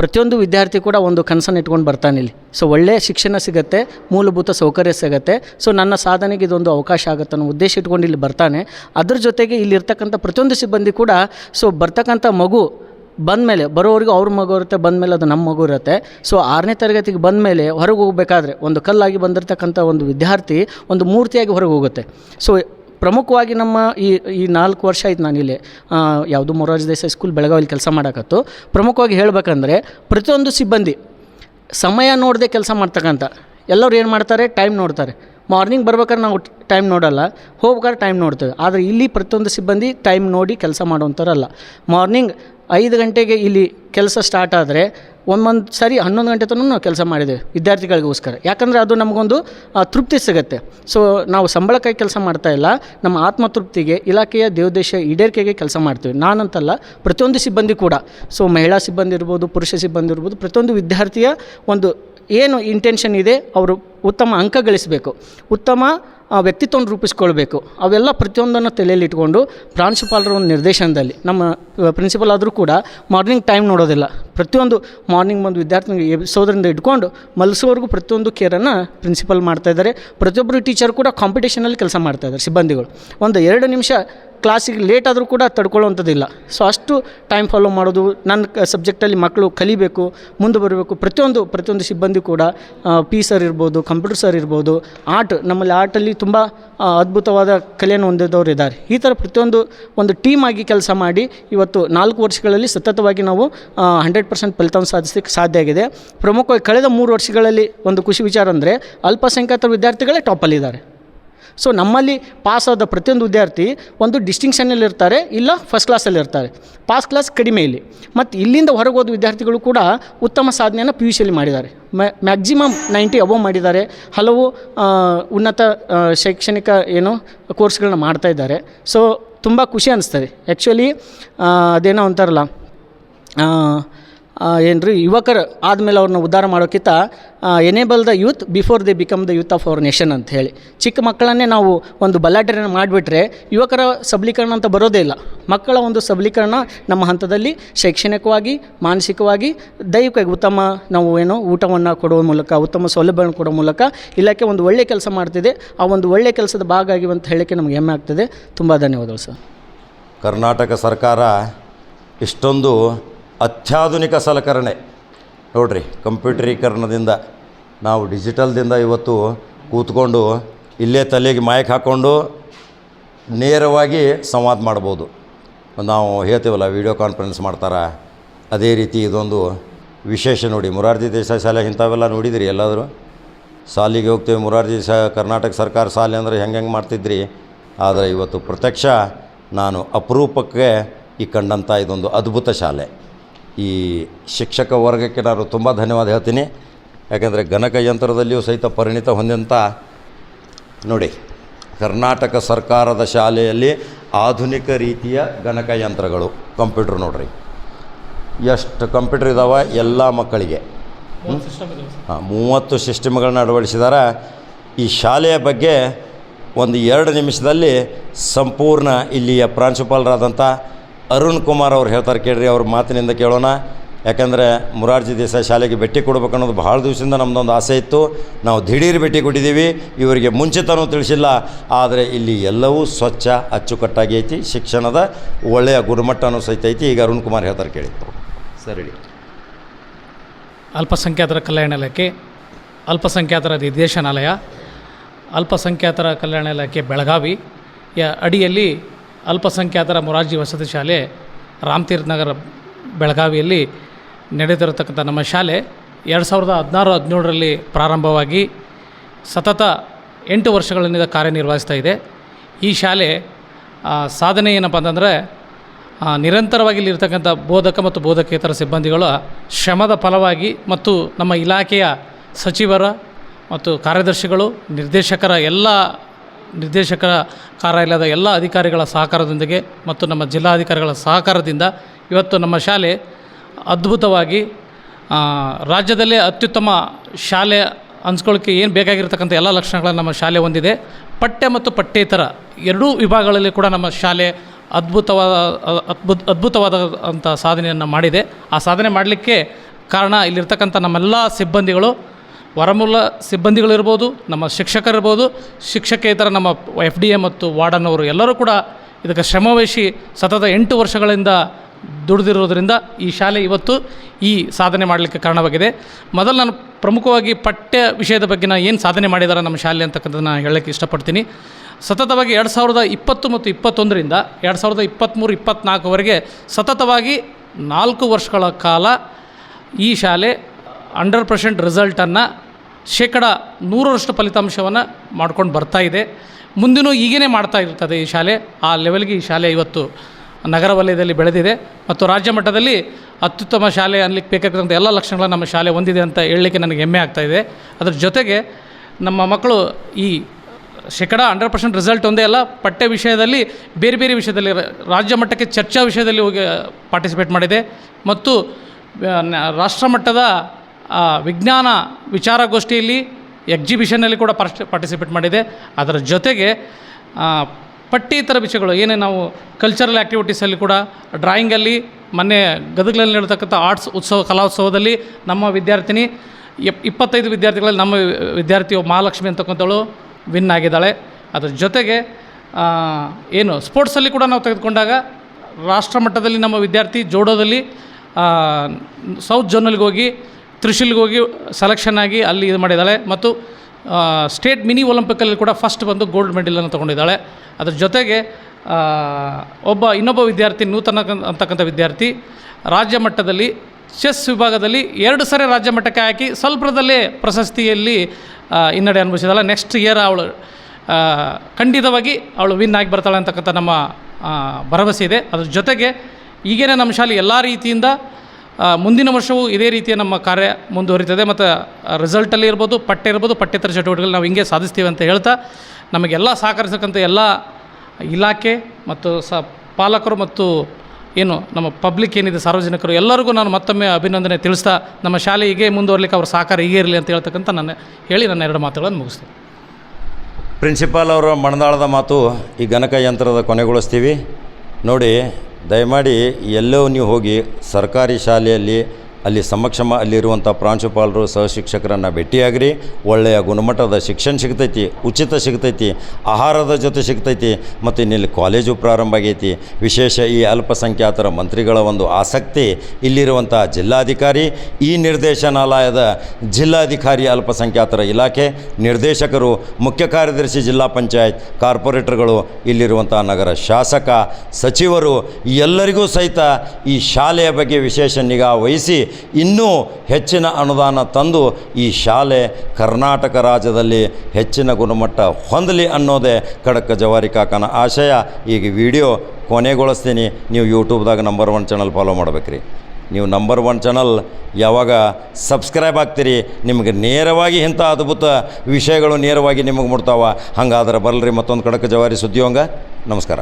ಪ್ರತಿಯೊಂದು ವಿದ್ಯಾರ್ಥಿ ಕೂಡ ಒಂದು ಕನಸನ್ನು ಇಟ್ಕೊಂಡು ಬರ್ತಾನೆ ಇಲ್ಲಿ. ಸೊ ಒಳ್ಳೆಯ ಶಿಕ್ಷಣ ಸಿಗುತ್ತೆ, ಮೂಲಭೂತ ಸೌಕರ್ಯ ಸಿಗುತ್ತೆ. ಸೊ ನನ್ನ ಸಾಧನೆಗೆ ಇದೊಂದು ಅವಕಾಶ ಆಗುತ್ತೆ ಅನ್ನೋ ಉದ್ದೇಶ ಇಟ್ಕೊಂಡು ಇಲ್ಲಿ ಬರ್ತಾನೆ. ಅದ್ರ ಜೊತೆಗೆ ಇಲ್ಲಿರ್ತಕ್ಕಂಥ ಪ್ರತಿಯೊಂದು ಸಿಬ್ಬಂದಿ ಕೂಡ ಸೊ ಬರ್ತಕ್ಕಂಥ ಮಗು ಬಂದಮೇಲೆ, ಬರೋವರೆಗೂ ಅವ್ರ ಮಗು ಇರುತ್ತೆ, ಬಂದಮೇಲೆ ಅದು ನಮ್ಮ ಮಗು ಇರುತ್ತೆ. ಸೊ ಆರನೇ ತರಗತಿಗೆ ಬಂದಮೇಲೆ ಹೊರಗೆ ಹೋಗಬೇಕಾದ್ರೆ ಒಂದು ಕಲ್ಲಾಗಿ ಬಂದಿರತಕ್ಕಂಥ ಒಂದು ವಿದ್ಯಾರ್ಥಿ ಒಂದು ಮೂರ್ತಿಯಾಗಿ ಹೊರಗೆ ಹೋಗುತ್ತೆ. ಸೊ ಪ್ರಮುಖವಾಗಿ ನಮ್ಮ ಈ ಈ ನಾಲ್ಕು ವರ್ಷ ಆಯ್ತು ನಾನಿಲ್ಲಿ ಯಾವುದು ಮೊರಾರ್ಜಿ ದೇಸಾಯಿ ಸ್ಕೂಲ್ ಬೆಳಗಾವಿಲಿ ಕೆಲಸ ಮಾಡಕತ್ತು. ಪ್ರಮುಖವಾಗಿ ಹೇಳಬೇಕಂದ್ರೆ ಪ್ರತಿಯೊಂದು ಸಿಬ್ಬಂದಿ ಸಮಯ ನೋಡದೆ ಕೆಲಸ ಮಾಡ್ತಕ್ಕಂಥ, ಎಲ್ಲರೂ ಏನು ಮಾಡ್ತಾರೆ? ಟೈಮ್ ನೋಡ್ತಾರೆ. ಮಾರ್ನಿಂಗ್ ಬರ್ಬೇಕಾದ್ರೆ ನಾವು ಟೈಮ್ ನೋಡಲ್ಲ, ಹೋಗ್ಬೇಕಾದ್ರೆ ಟೈಮ್ ನೋಡ್ತೇವೆ. ಆದರೆ ಇಲ್ಲಿ ಪ್ರತಿಯೊಂದು ಸಿಬ್ಬಂದಿ ಟೈಮ್ ನೋಡಿ ಕೆಲಸ ಮಾಡುವಂಥವ್ರಲ್ಲ ಮಾರ್ನಿಂಗ್ ಐದು ಗಂಟೆಗೆ ಇಲ್ಲಿ ಕೆಲಸ ಸ್ಟಾರ್ಟ್ ಆದರೆ ಒಂದೊಂದು ಸರಿ ಹನ್ನೊಂದು ಗಂಟೆ ತನಕ ನಾವು ಕೆಲಸ ಮಾಡಿದ್ದೇವೆ ವಿದ್ಯಾರ್ಥಿಗಳಿಗೋಸ್ಕರ. ಯಾಕಂದರೆ ಅದು ನಮಗೊಂದು ತೃಪ್ತಿ ಸಿಗುತ್ತೆ. ಸೊ ನಾವು ಸಂಬಳಕ್ಕಾಗಿ ಕೆಲಸ ಮಾಡ್ತಾ ಇಲ್ಲ. ನಮ್ಮ ಆತ್ಮತೃಪ್ತಿಗೆ ಇಲಾಖೆಯ ದೇವದೇಶ ಈಡೇರಿಕೆಗೆ ಕೆಲಸ ಮಾಡ್ತೀವಿ. ನಾನಂತಲ್ಲ, ಪ್ರತಿಯೊಂದು ಸಿಬ್ಬಂದಿ ಕೂಡ. ಸೊ ಮಹಿಳಾ ಸಿಬ್ಬಂದಿ ಇರ್ಬೋದು, ಪುರುಷ ಸಿಬ್ಬಂದಿ ಇರ್ಬೋದು, ಪ್ರತಿಯೊಂದು ವಿದ್ಯಾರ್ಥಿಯ ಒಂದು ಏನು ಇಂಟೆನ್ಷನ್ ಇದೆ, ಅವರು ಉತ್ತಮ ಅಂಕ ಗಳಿಸಬೇಕು. ಉತ್ತಮ ವ್ಯಕ್ತಿತ್ವವನ್ನು ರೂಪಿಸ್ಕೊಳ್ಬೇಕು. ಅವೆಲ್ಲ ಪ್ರತಿಯೊಂದನ್ನು ತಲೆಯಲ್ಲಿ ಇಟ್ಕೊಂಡು ಪ್ರಾಂಶುಪಾಲರ ಒಂದು ನಿರ್ದೇಶನದಲ್ಲಿ, ನಮ್ಮ ಪ್ರಿನ್ಸಿಪಲ್ ಆದರೂ ಕೂಡ ಮಾರ್ನಿಂಗ್ ಟೈಮ್ ನೋಡೋದಿಲ್ಲ. ಪ್ರತಿಯೊಂದು ಮಾರ್ನಿಂಗ್ ಬಂದು ವಿದ್ಯಾರ್ಥಿನಿಗೆ ಎಬ್ಬಿಸೋದ್ರಿಂದ ಇಟ್ಕೊಂಡು ಮಲಸೋವರೆಗೂ ಪ್ರತಿಯೊಂದು ಕೇರನ್ನು ಪ್ರಿನ್ಸಿಪಲ್ ಮಾಡ್ತಾಯಿದ್ದಾರೆ ಪ್ರತಿಯೊಬ್ಬರು ಟೀಚರ್ ಕೂಡ ಕಾಂಪಿಟೇಷನಲ್ಲಿ ಕೆಲಸ ಮಾಡ್ತಾಯಿದ್ದಾರೆ ಸಿಬ್ಬಂದಿಗಳು. ಒಂದು ಎರಡು ನಿಮಿಷ ಕ್ಲಾಸಿಗೆ ಲೇಟ್ ಆದರೂ ಕೂಡ ತಡ್ಕೊಳ್ಳೋವಂಥದ್ದಿಲ್ಲ. ಸೊ ಅಷ್ಟು ಟೈಮ್ ಫಾಲೋ ಮಾಡೋದು, ನನ್ನ ಸಬ್ಜೆಕ್ಟಲ್ಲಿ ಮಕ್ಕಳು ಕಲಿಬೇಕು, ಮುಂದೆ ಬರಬೇಕು. ಪ್ರತಿಯೊಂದು ಪ್ರತಿಯೊಂದು ಸಿಬ್ಬಂದಿ ಕೂಡ ಪಿ ಸರ್ ಇರ್ಬೋದು ಕಂಪ್ಯೂಟರ್ ಸರ್ ಇರ್ಬೋದು ಆರ್ಟ್ ನಮ್ಮಲ್ಲಿ ಆರ್ಟಲ್ಲಿ ತುಂಬ ಅದ್ಭುತವಾದ ಕಲೆಯನ್ನು ಹೊಂದಿದವರು ಇದ್ದಾರೆ. ಈ ಥರ ಪ್ರತಿಯೊಂದು ಒಂದು ಟೀಮ್ ಆಗಿ ಕೆಲಸ ಮಾಡಿ, ಇವತ್ತು ನಾಲ್ಕು ವರ್ಷಗಳಲ್ಲಿ ಸತತವಾಗಿ ನಾವು ಹಂಡ್ರೆಡ್ ಪರ್ಸೆಂಟ್ ಫಲಿತಾಂಶ ಸಾಧಿಸಲಿಕ್ಕೆ ಸಾಧ್ಯ ಆಗಿದೆ. ಪ್ರಮುಖವಾಗಿ ಕಳೆದ ಮೂರು ವರ್ಷಗಳಲ್ಲಿ ಒಂದು ಖುಷಿ ವಿಚಾರ ಅಂದರೆ, ಅಲ್ಪಸಂಖ್ಯಾತ ವಿದ್ಯಾರ್ಥಿಗಳೇ ಟಾಪಲ್ಲಿದ್ದಾರೆ ಸೊ ನಮ್ಮಲ್ಲಿ ಪಾಸ್ ಆದ ಪ್ರತಿಯೊಂದು ವಿದ್ಯಾರ್ಥಿ ಒಂದು ಡಿಸ್ಟಿಂಕ್ಷನಲ್ಲಿ ಇರ್ತಾರೆ, ಇಲ್ಲ ಫಸ್ಟ್ ಕ್ಲಾಸಲ್ಲಿ ಇರ್ತಾರೆ. ಪಾಸ್ ಕ್ಲಾಸ್ ಕಡಿಮೆ ಇಲ್ಲಿ. ಮತ್ತು ಇಲ್ಲಿಂದ ಹೊರಗೆ ಹೋದ ವಿದ್ಯಾರ್ಥಿಗಳು ಕೂಡ ಉತ್ತಮ ಸಾಧನೆಯನ್ನು ಪಿ ಯು ಸಿಯಲ್ಲಿ ಮಾಡಿದ್ದಾರೆ. ಮ್ಯಾಕ್ಸಿಮಮ್ ನೈಂಟಿ ಅಬೋವ್ ಮಾಡಿದ್ದಾರೆ. ಹಲವು ಉನ್ನತ ಶೈಕ್ಷಣಿಕ ಏನು ಕೋರ್ಸ್ಗಳನ್ನ ಮಾಡ್ತಾ ಇದ್ದಾರೆ. ಸೊ ತುಂಬ ಖುಷಿ ಅನಿಸ್ತದೆ. ಆ್ಯಕ್ಚುಲಿ ಅದೇನೋ ಅಂತಾರಲ್ಲ ಏನು ರೀ ಯುವಕರು ಆದಮೇಲೆ ಅವ್ರನ್ನ ಉದ್ಧಾರ ಮಾಡೋಕ್ಕಿಂತ enable the youth before they become the youth of our nation ಅಂತ ಹೇಳಿ. ಚಿಕ್ಕ ಮಕ್ಕಳನ್ನೇ ನಾವು ಒಂದು ಬಲಾಢ್ಯರನ್ನು ಮಾಡಿಬಿಟ್ರೆ ಯುವಕರ ಸಬಲೀಕರಣ ಅಂತ ಬರೋದೇ ಇಲ್ಲ. ಮಕ್ಕಳ ಒಂದು ಸಬಲೀಕರಣ ನಮ್ಮ ಹಂತದಲ್ಲಿ ಶೈಕ್ಷಣಿಕವಾಗಿ, ಮಾನಸಿಕವಾಗಿ ದೈಹಿಕವಾಗಿ ಉತ್ತಮ ನಾವು ಏನು ಊಟವನ್ನು ಕೊಡುವ ಮೂಲಕ, ಉತ್ತಮ ಸೌಲಭ್ಯಗಳನ್ನು ಕೊಡೋ ಮೂಲಕ ಇಲಾಖೆ ಒಂದು ಒಳ್ಳೆಯ ಕೆಲಸ ಮಾಡ್ತಿದೆ. ಆ ಒಂದು ಒಳ್ಳೆಯ ಕೆಲಸದ ಭಾಗ ಆಗಿವೆ ಅಂತ ಹೇಳೋಕ್ಕೆ ನಮ್ಗೆ ಹೆಮ್ಮೆ ಆಗ್ತದೆ. ತುಂಬ ಧನ್ಯವಾದಗಳು ಸರ್. ಕರ್ನಾಟಕ ಸರ್ಕಾರ ಇಷ್ಟೊಂದು ಅತ್ಯಾಧುನಿಕ ಸಲಕರಣೆ. ನೋಡ್ರಿ, ಕಂಪ್ಯೂಟರೀಕರಣದಿಂದ ನಾವು ಡಿಜಿಟಲ್ದಿಂದ ಇವತ್ತು ಕೂತ್ಕೊಂಡು ಇಲ್ಲೇ ತಲೆಗೆ ಮಾಯಕ್ ಹಾಕ್ಕೊಂಡು ನೇರವಾಗಿ ಸಂವಾದ ಮಾಡ್ಬೋದು. ನಾವು ಹೇಳ್ತೀವಲ್ಲ, ವೀಡಿಯೋ ಕಾನ್ಫರೆನ್ಸ್ ಮಾಡ್ತಾರೆ? ಅದೇ ರೀತಿ ಇದೊಂದು ವಿಶೇಷ ನೋಡಿ, ಮುರಾರ್ಜಿ ದೇಸಾಯಿ ಶಾಲೆ ಇಂಥವೆಲ್ಲ ನೋಡಿದಿರಿ ಎಲ್ಲಾದರೂ? ಸಾಲಿಗೆ ಹೋಗ್ತೀವಿ, ಮುರಾರ್ಜಿ ಸ, ಕರ್ನಾಟಕ ಸರ್ಕಾರ ಶಾಲೆ ಅಂದರೆ ಹೆಂಗೆ ಹೆಂಗೆ ಮಾಡ್ತಿದ್ರಿ? ಆದರೆ ಇವತ್ತು ಪ್ರತ್ಯಕ್ಷ ನಾನು ಅಪರೂಪಕ್ಕೆ ಈ ಕಂಡಂಥ ಇದೊಂದು ಅದ್ಭುತ ಶಾಲೆ. ಈ ಶಿಕ್ಷಕ ವರ್ಗಕ್ಕೆ ನಾನು ತುಂಬ ಧನ್ಯವಾದ ಹೇಳ್ತೀನಿ. ಯಾಕೆಂದರೆ ಗಣಕಯಂತ್ರದಲ್ಲಿಯೂ ಸಹಿತ ಪರಿಣಿತ ಹೊಂದಂಥ ನೋಡಿ, ಕರ್ನಾಟಕ ಸರ್ಕಾರದ ಶಾಲೆಯಲ್ಲಿ ಆಧುನಿಕ ರೀತಿಯ ಗಣಕಯಂತ್ರಗಳು ಕಂಪ್ಯೂಟ್ರ್ ನೋಡ್ರಿ. ಎಷ್ಟು ಕಂಪ್ಯೂಟರ್ ಇದ್ದಾವೆ ಎಲ್ಲ ಮಕ್ಕಳಿಗೆ. ಹಾಂ, ಮೂವತ್ತು ಸಿಸ್ಟಮ್ಗಳನ್ನ ಅಳವಡಿಸಿದಾರ ಈ ಶಾಲೆಯ ಬಗ್ಗೆ ಒಂದು ಎರಡು ನಿಮಿಷದಲ್ಲಿ ಸಂಪೂರ್ಣ ಇಲ್ಲಿಯ ಪ್ರಾಂಶುಪಾಲರಾದಂಥ ಅರುಣ್ ಕುಮಾರ್ ಅವ್ರು ಹೇಳ್ತಾರೆ ಕೇಳ್ರಿ ಅವ್ರ ಮಾತಿನಿಂದ ಕೇಳೋಣ. ಯಾಕಂದರೆ ಮುರಾರ್ಜಿ ದೇಸಾಯಿ ಶಾಲೆಗೆ ಭೇಟಿ ಕೊಡ್ಬೇಕು ಅನ್ನೋದು ಭಾಳ ದಿವಸದಿಂದ ನಮ್ಮದೊಂದು ಆಸೆ ಇತ್ತು. ನಾವು ದಿಢೀರ್ ಭೇಟಿ ಕೊಟ್ಟಿದ್ದೀವಿ. ಇವರಿಗೆ ಮುಂಚಿತನೂ ತಿಳಿಸಿಲ್ಲ. ಆದರೆ ಇಲ್ಲಿ ಎಲ್ಲವೂ ಸ್ವಚ್ಛ ಅಚ್ಚುಕಟ್ಟಾಗಿ ಐತಿ. ಶಿಕ್ಷಣದ ಒಳ್ಳೆಯ ಗುಣಮಟ್ಟನೂ ಸಹಿತ ಐತಿ. ಈಗ ಅರುಣ್ ಕುಮಾರ್ ಹೇಳ್ತಾರೆ ಕೇಳಿ. ಸರಿ ಅಲ್ಪಸಂಖ್ಯಾತರ ಕಲ್ಯಾಣ ಇಲಾಖೆ ಅಲ್ಪಸಂಖ್ಯಾತರ ನಿರ್ದೇಶನಾಲಯ ಅಲ್ಪಸಂಖ್ಯಾತರ ಕಲ್ಯಾಣ ಇಲಾಖೆ ಬೆಳಗಾವಿ ಬೆಳಗಾವಿಯ ಅಡಿಯಲ್ಲಿ ಅಲ್ಪಸಂಖ್ಯಾತರ ಮೊರಾರ್ಜಿ ವಸತಿ ಶಾಲೆ ರಾಮತೀರ್ಥ ನಗರ ಬೆಳಗಾವಿಯಲ್ಲಿ ನಡೆದಿರತಕ್ಕಂಥ ನಮ್ಮ ಶಾಲೆ ಎರಡು ಸಾವಿರದ ಹದಿನಾರು ಹದಿನೇಳರಲ್ಲಿ ಪ್ರಾರಂಭವಾಗಿ ಸತತ ಎಂಟು ವರ್ಷಗಳಿಂದ ಕಾರ್ಯನಿರ್ವಹಿಸ್ತಾ ಇದೆ. ಈ ಶಾಲೆ ಸಾಧನೆ ಏನಪ್ಪ ಅಂತಂದರೆ ನಿರಂತರವಾಗಿ ಇಲ್ಲಿರ್ತಕ್ಕಂಥ ಬೋಧಕ ಮತ್ತು ಬೋಧಕೇತರ ಸಿಬ್ಬಂದಿಗಳ ಶ್ರಮದ ಫಲವಾಗಿ ಮತ್ತು ನಮ್ಮ ಇಲಾಖೆಯ ಸಚಿವರ ಮತ್ತು ಕಾರ್ಯದರ್ಶಿಗಳು, ನಿರ್ದೇಶಕರ ಎಲ್ಲ ನಿರ್ದೇಶಕರ ಕಾರ್ಯಾಲಯದ ಎಲ್ಲ ಅಧಿಕಾರಿಗಳ ಸಹಕಾರದೊಂದಿಗೆ ಮತ್ತು ನಮ್ಮ ಜಿಲ್ಲಾಧಿಕಾರಿಗಳ ಸಹಕಾರದಿಂದ ಇವತ್ತು ನಮ್ಮ ಶಾಲೆ ಅದ್ಭುತವಾಗಿ ರಾಜ್ಯದಲ್ಲೇ ಅತ್ಯುತ್ತಮ ಶಾಲೆ ಅನ್ಸ್ಕೊಳ್ಳೋಕ್ಕೆ ಏನು ಬೇಕಾಗಿರ್ತಕ್ಕಂಥ ಎಲ್ಲ ಲಕ್ಷಣಗಳನ್ನು ನಮ್ಮ ಶಾಲೆ ಹೊಂದಿದೆ. ಪಠ್ಯ ಮತ್ತು ಪಠ್ಯೇತರ ಎರಡೂ ವಿಭಾಗಗಳಲ್ಲಿ ಕೂಡ ನಮ್ಮ ಶಾಲೆ ಅದ್ಭುತವಾದ ಅದ್ಭುತ ಅದ್ಭುತವಾದ ಅಂಥ ಸಾಧನೆಯನ್ನು ಮಾಡಿದೆ. ಆ ಸಾಧನೆ ಮಾಡಲಿಕ್ಕೆ ಕಾರಣ ಇಲ್ಲಿರ್ತಕ್ಕಂಥ ನಮ್ಮೆಲ್ಲ ಸಿಬ್ಬಂದಿಗಳು ಹೊರಮೂಲ ಸಿಬ್ಬಂದಿಗಳಿರ್ಬೋದು, ನಮ್ಮ ಶಿಕ್ಷಕರಿರ್ಬೋದು, ಶಿಕ್ಷಕೇತರ ನಮ್ಮ ಎಫ್ ಡಿ ಎ ಮತ್ತು ವಾರ್ಡನ್ ಅವರು ಎಲ್ಲರೂ ಕೂಡ ಇದಕ್ಕೆ ಶ್ರಮವಹಿಸಿ ಸತತ ಎಂಟು ವರ್ಷಗಳಿಂದ ದುಡಿದಿರೋದರಿಂದ ಈ ಶಾಲೆ ಇವತ್ತು ಈ ಸಾಧನೆ ಮಾಡಲಿಕ್ಕೆ ಕಾರಣವಾಗಿದೆ. ಮೊದಲು ನಾನು ಪ್ರಮುಖವಾಗಿ ಪಠ್ಯ ವಿಷಯದ ಬಗ್ಗೆ ನಾನು ಏನು ಸಾಧನೆ ಮಾಡಿದ್ದಾರೆ ನಮ್ಮ ಶಾಲೆ ಅಂತಕ್ಕಂಥದ್ದನ್ನ ನಾನು ಹೇಳೋಕ್ಕೆ ಇಷ್ಟಪಡ್ತೀನಿ. ಸತತವಾಗಿ ಎರಡು ಸಾವಿರದ ಇಪ್ಪತ್ತು ಮತ್ತು ಇಪ್ಪತ್ತೊಂದರಿಂದ ಎರಡು ಸಾವಿರದ ಇಪ್ಪತ್ತ್ಮೂರು ಇಪ್ಪತ್ತ್ನಾಲ್ಕುವರೆಗೆ ಸತತವಾಗಿ ನಾಲ್ಕು ವರ್ಷಗಳ ಕಾಲ ಈ ಶಾಲೆ ಹಂಡ್ರೆಡ್ ಪರ್ಸೆಂಟ್ ರಿಸಲ್ಟನ್ನು ಶೇಕಡ ನೂರರಷ್ಟು ಫಲಿತಾಂಶವನ್ನು ಮಾಡ್ಕೊಂಡು ಬರ್ತಾ ಇದೆ. ಮುಂದಿನೂ ಈಗೇನೇ ಮಾಡ್ತಾ ಇರ್ತದೆ ಈ ಶಾಲೆ. ಆ ಲೆವೆಲ್ಗೆ ಈ ಶಾಲೆ ಇವತ್ತು ನಗರ ವಲಯದಲ್ಲಿ ಬೆಳೆದಿದೆ. ಮತ್ತು ರಾಜ್ಯ ಮಟ್ಟದಲ್ಲಿ ಅತ್ಯುತ್ತಮ ಶಾಲೆ ಅನ್ಲಿಕ್ಕೆ ಬೇಕಾಗಿರುವಂಥ ಎಲ್ಲ ಲಕ್ಷಣಗಳು ನಮ್ಮ ಶಾಲೆ ಹೊಂದಿದೆ ಅಂತ ಹೇಳಲಿಕ್ಕೆ ನನಗೆ ಹೆಮ್ಮೆ ಆಗ್ತಾಯಿದೆ ಅದರ ಜೊತೆಗೆ ನಮ್ಮ ಮಕ್ಕಳು ಈ ಶೇಕಡ ಹಂಡ್ರೆಡ್ ಪರ್ಸೆಂಟ್ ರಿಸಲ್ಟ್ ಒಂದೇ ಅಲ್ಲ ಪಠ್ಯ ವಿಷಯದಲ್ಲಿ ಬೇರೆ ಬೇರೆ ವಿಷಯದಲ್ಲಿ ರಾಜ್ಯ ಮಟ್ಟಕ್ಕೆ ಚರ್ಚಾ ವಿಷಯದಲ್ಲಿ ಹೋಗಿ ಪಾರ್ಟಿಸಿಪೇಟ್ ಮಾಡಿದೆ. ಮತ್ತು ಆ, ವಿಜ್ಞಾನ ವಿಚಾರಗೋಷ್ಠಿಯಲ್ಲಿ ಎಕ್ಸಿಬಿಷನ್ನಲ್ಲಿ ಕೂಡ ಪರ್ಶ್ ಪಾರ್ಟಿಸಿಪೇಟ್ ಮಾಡಿದೆ. ಅದರ ಜೊತೆಗೆ ಪಠ್ಯೇತರ ವಿಷಯಗಳು, ಏನೇ ನಾವು ಕಲ್ಚರಲ್ ಆ್ಯಕ್ಟಿವಿಟೀಸಲ್ಲಿ ಕೂಡ ಡ್ರಾಯಿಂಗಲ್ಲಿ ಮೊನ್ನೆ ಗದಗಲಲ್ಲಿ ನಡೆತಕ್ಕಂಥ ಆರ್ಟ್ಸ್ ಉತ್ಸವ ಕಲೋತ್ಸವದಲ್ಲಿ ನಮ್ಮ ವಿದ್ಯಾರ್ಥಿನಿ, ಎಪ್, ಇಪ್ಪತ್ತೈದು ವಿದ್ಯಾರ್ಥಿಗಳಲ್ಲಿ ನಮ್ಮ ವಿದ್ಯಾರ್ಥಿ ಮಹಾಲಕ್ಷ್ಮಿ ಅಂತಕ್ಕಂಥವಳು ವಿನ್ ಆಗಿದ್ದಾಳೆ. ಅದರ ಜೊತೆಗೆ ಏನು ಸ್ಪೋರ್ಟ್ಸಲ್ಲಿ ಕೂಡ ನಾವು ತೆಗೆದುಕೊಂಡಾಗ, ರಾಷ್ಟ್ರ ಮಟ್ಟದಲ್ಲಿ ನಮ್ಮ ವಿದ್ಯಾರ್ಥಿ ಜೋಡೋದಲ್ಲಿ ಸೌತ್ ಝೋನಲ್ಗೆ ಹೋಗಿ ತ್ರಿಶೂಲ್ಗೆ ಹೋಗಿ ಸೆಲೆಕ್ಷನ್ ಆಗಿ ಅಲ್ಲಿ ಇದು ಮಾಡಿದ್ದಾಳೆ. ಮತ್ತು ಸ್ಟೇಟ್ ಮಿನಿ ಒಲಿಂಪಿಕಲ್ಲಿ ಕೂಡ ಫಸ್ಟ್ ಬಂದು ಗೋಲ್ಡ್ ಮೆಡಲನ್ನು ತೊಗೊಂಡಿದ್ದಾಳೆ. ಅದ್ರ ಜೊತೆಗೆ ಒಬ್ಬ, ಇನ್ನೊಬ್ಬ ವಿದ್ಯಾರ್ಥಿ, ನೂತನ ಅಂತಕ್ಕಂಥ ವಿದ್ಯಾರ್ಥಿ, ರಾಜ್ಯ ಮಟ್ಟದಲ್ಲಿ ಚೆಸ್ ವಿಭಾಗದಲ್ಲಿ ಎರಡು ಸರಿ ರಾಜ್ಯ ಮಟ್ಟಕ್ಕೆ ಹಾಕಿ ಸ್ವಲ್ಪದಲ್ಲೇ ಪ್ರಶಸ್ತಿಯಲ್ಲಿ ಹಿನ್ನಡೆ ಅನುಭವಿಸಿದಾಳೆ ನೆಕ್ಸ್ಟ್ ಇಯರ್ ಅವಳು ಖಂಡಿತವಾಗಿ ಅವಳು ವಿನ್ ಆಗಿ ಬರ್ತಾಳೆ ಅಂತಕ್ಕಂಥ ನಮ್ಮ ಭರವಸೆ ಇದೆ. ಅದ್ರ ಜೊತೆಗೆ ಈಗೇನೇ ನಮ್ಮ ಶಾಲೆ ಎಲ್ಲ ರೀತಿಯಿಂದ ಮುಂದಿನ ವರ್ಷವೂ ಇದೇ ರೀತಿಯ ನಮ್ಮ ಕಾರ್ಯ ಮುಂದುವರಿತದೆ ಮತ್ತು ರಿಸಲ್ಟಲ್ಲಿ ಇರ್ಬೋದು ಪಠ್ಯ ಇರ್ಬೋದು, ಪಠ್ಯೇತರ ಚಟುವಟಿಕೆಗಳು ನಾವು ಹಿಂಗೆ ಸಾಧಿಸ್ತೀವಿ ಅಂತ ಹೇಳ್ತಾ ನಮಗೆಲ್ಲ ಸಹಕರಿಸತಕ್ಕಂಥ ಎಲ್ಲ ಇಲಾಖೆ ಮತ್ತು ಸ ಪಾಲಕರು ಮತ್ತು ಏನು ನಮ್ಮ ಪಬ್ಲಿಕ್ ಏನಿದೆ, ಸಾರ್ವಜನಿಕರು ಎಲ್ಲರಿಗೂ ನಾನು ಮತ್ತೊಮ್ಮೆ ಅಭಿನಂದನೆ ತಿಳಿಸ್ತಾ ನಮ್ಮ ಶಾಲೆ ಹೀಗೆ ಮುಂದುವರಲಿಕ್ಕೆ ಅವ್ರ ಸಹಕಾರ ಹೀಗೆ ಇರಲಿ ಅಂತ ಹೇಳ್ತಕ್ಕಂಥ ನಾನು ಹೇಳಿ ನನ್ನ ಎರಡು ಮಾತುಗಳನ್ನು ಮುಗಿಸ್ತೀನಿ. ಪ್ರಿನ್ಸಿಪಾಲ್ ಅವರ ಮಣದಾಳದ ಮಾತು ಈ ಗಣಕ ಯಂತ್ರದ ಕೊನೆಗೊಳಿಸ್ತೀವಿ. ನೋಡಿ ದಯಮಾಡಿ ಎಲ್ಲೋ ನೀವು ಹೋಗಿ ಸರ್ಕಾರಿ ಶಾಲೆಯಲ್ಲಿ ಅಲ್ಲಿ ಸಮಕ್ಷಮ ಅಲ್ಲಿರುವಂಥ ಪ್ರಾಂಶುಪಾಲರು ಸಹಶಿಕ್ಷಕರನ್ನು ಭೇಟಿಯಾಗ್ರಿ. ಒಳ್ಳೆಯ ಗುಣಮಟ್ಟದ ಶಿಕ್ಷಣ ಸಿಗ್ತೈತಿ, ಉಚಿತ ಸಿಗ್ತೈತಿ, ಆಹಾರದ ಜೊತೆ ಸಿಗ್ತೈತಿ, ಮತ್ತು ಇನ್ನಿಲ್ಲಿ ಕಾಲೇಜು ಪ್ರಾರಂಭ ಆಗೈತಿ. ವಿಶೇಷ ಈ ಅಲ್ಪಸಂಖ್ಯಾತರ ಮಂತ್ರಿಗಳ ಒಂದು ಆಸಕ್ತಿ ಇಲ್ಲಿರುವಂಥ ಜಿಲ್ಲಾಧಿಕಾರಿ, ಈ ನಿರ್ದೇಶನಾಲಯದ ಜಿಲ್ಲಾಧಿಕಾರಿ ಅಲ್ಪಸಂಖ್ಯಾತರ ಇಲಾಖೆ ನಿರ್ದೇಶಕರು, ಮುಖ್ಯ ಕಾರ್ಯದರ್ಶಿ ಜಿಲ್ಲಾ ಪಂಚಾಯತ್, ಕಾರ್ಪೊರೇಟರ್ಗಳು, ಇಲ್ಲಿರುವಂಥ ನಗರ ಶಾಸಕ, ಸಚಿವರು ಎಲ್ಲರಿಗೂ ಸಹಿತ ಈ ಶಾಲೆಯ ಬಗ್ಗೆ ವಿಶೇಷ ನಿಗಾ ವಹಿಸಿ ಇನ್ನೂ ಹೆಚ್ಚಿನ ಅನುದಾನ ತಂದು ಈ ಶಾಲೆ ಕರ್ನಾಟಕ ರಾಜ್ಯದಲ್ಲಿ ಹೆಚ್ಚಿನ ಗುಣಮಟ್ಟ ಹೊಂದಲಿ ಅನ್ನೋದೇ ಖಡಕ್ ಜವಾರಿ ಕಾಕನ ಆಶಯ. ಈಗ ವಿಡಿಯೋ ಕೊನೆಗೊಳಿಸ್ತೀನಿ. ನೀವು ಯೂಟ್ಯೂಬ್ದಾಗ ನಂಬರ್ ಒನ್ ಚಾನಲ್ ಫಾಲೋ ಮಾಡ್ಬೇಕ್ರಿ. ನೀವು ನಂಬರ್ ಒನ್ ಚಾನಲ್ ಯಾವಾಗ ಸಬ್ಸ್ಕ್ರೈಬ್ ಆಗ್ತೀರಿ, ನಿಮಗೆ ನೇರವಾಗಿ ಇಂಥ ಅದ್ಭುತ ವಿಷಯಗಳು ನೇರವಾಗಿ ನಿಮಗೆ ಮುಟ್ತಾವ. ಹಂಗಾದ್ರೆ ಬರಲ್ರಿ ಮತ್ತೊಂದು ಖಡಕ್ ಜವಾರಿ ಸುದ್ದಿಯೋಂಗ. ನಮಸ್ಕಾರ.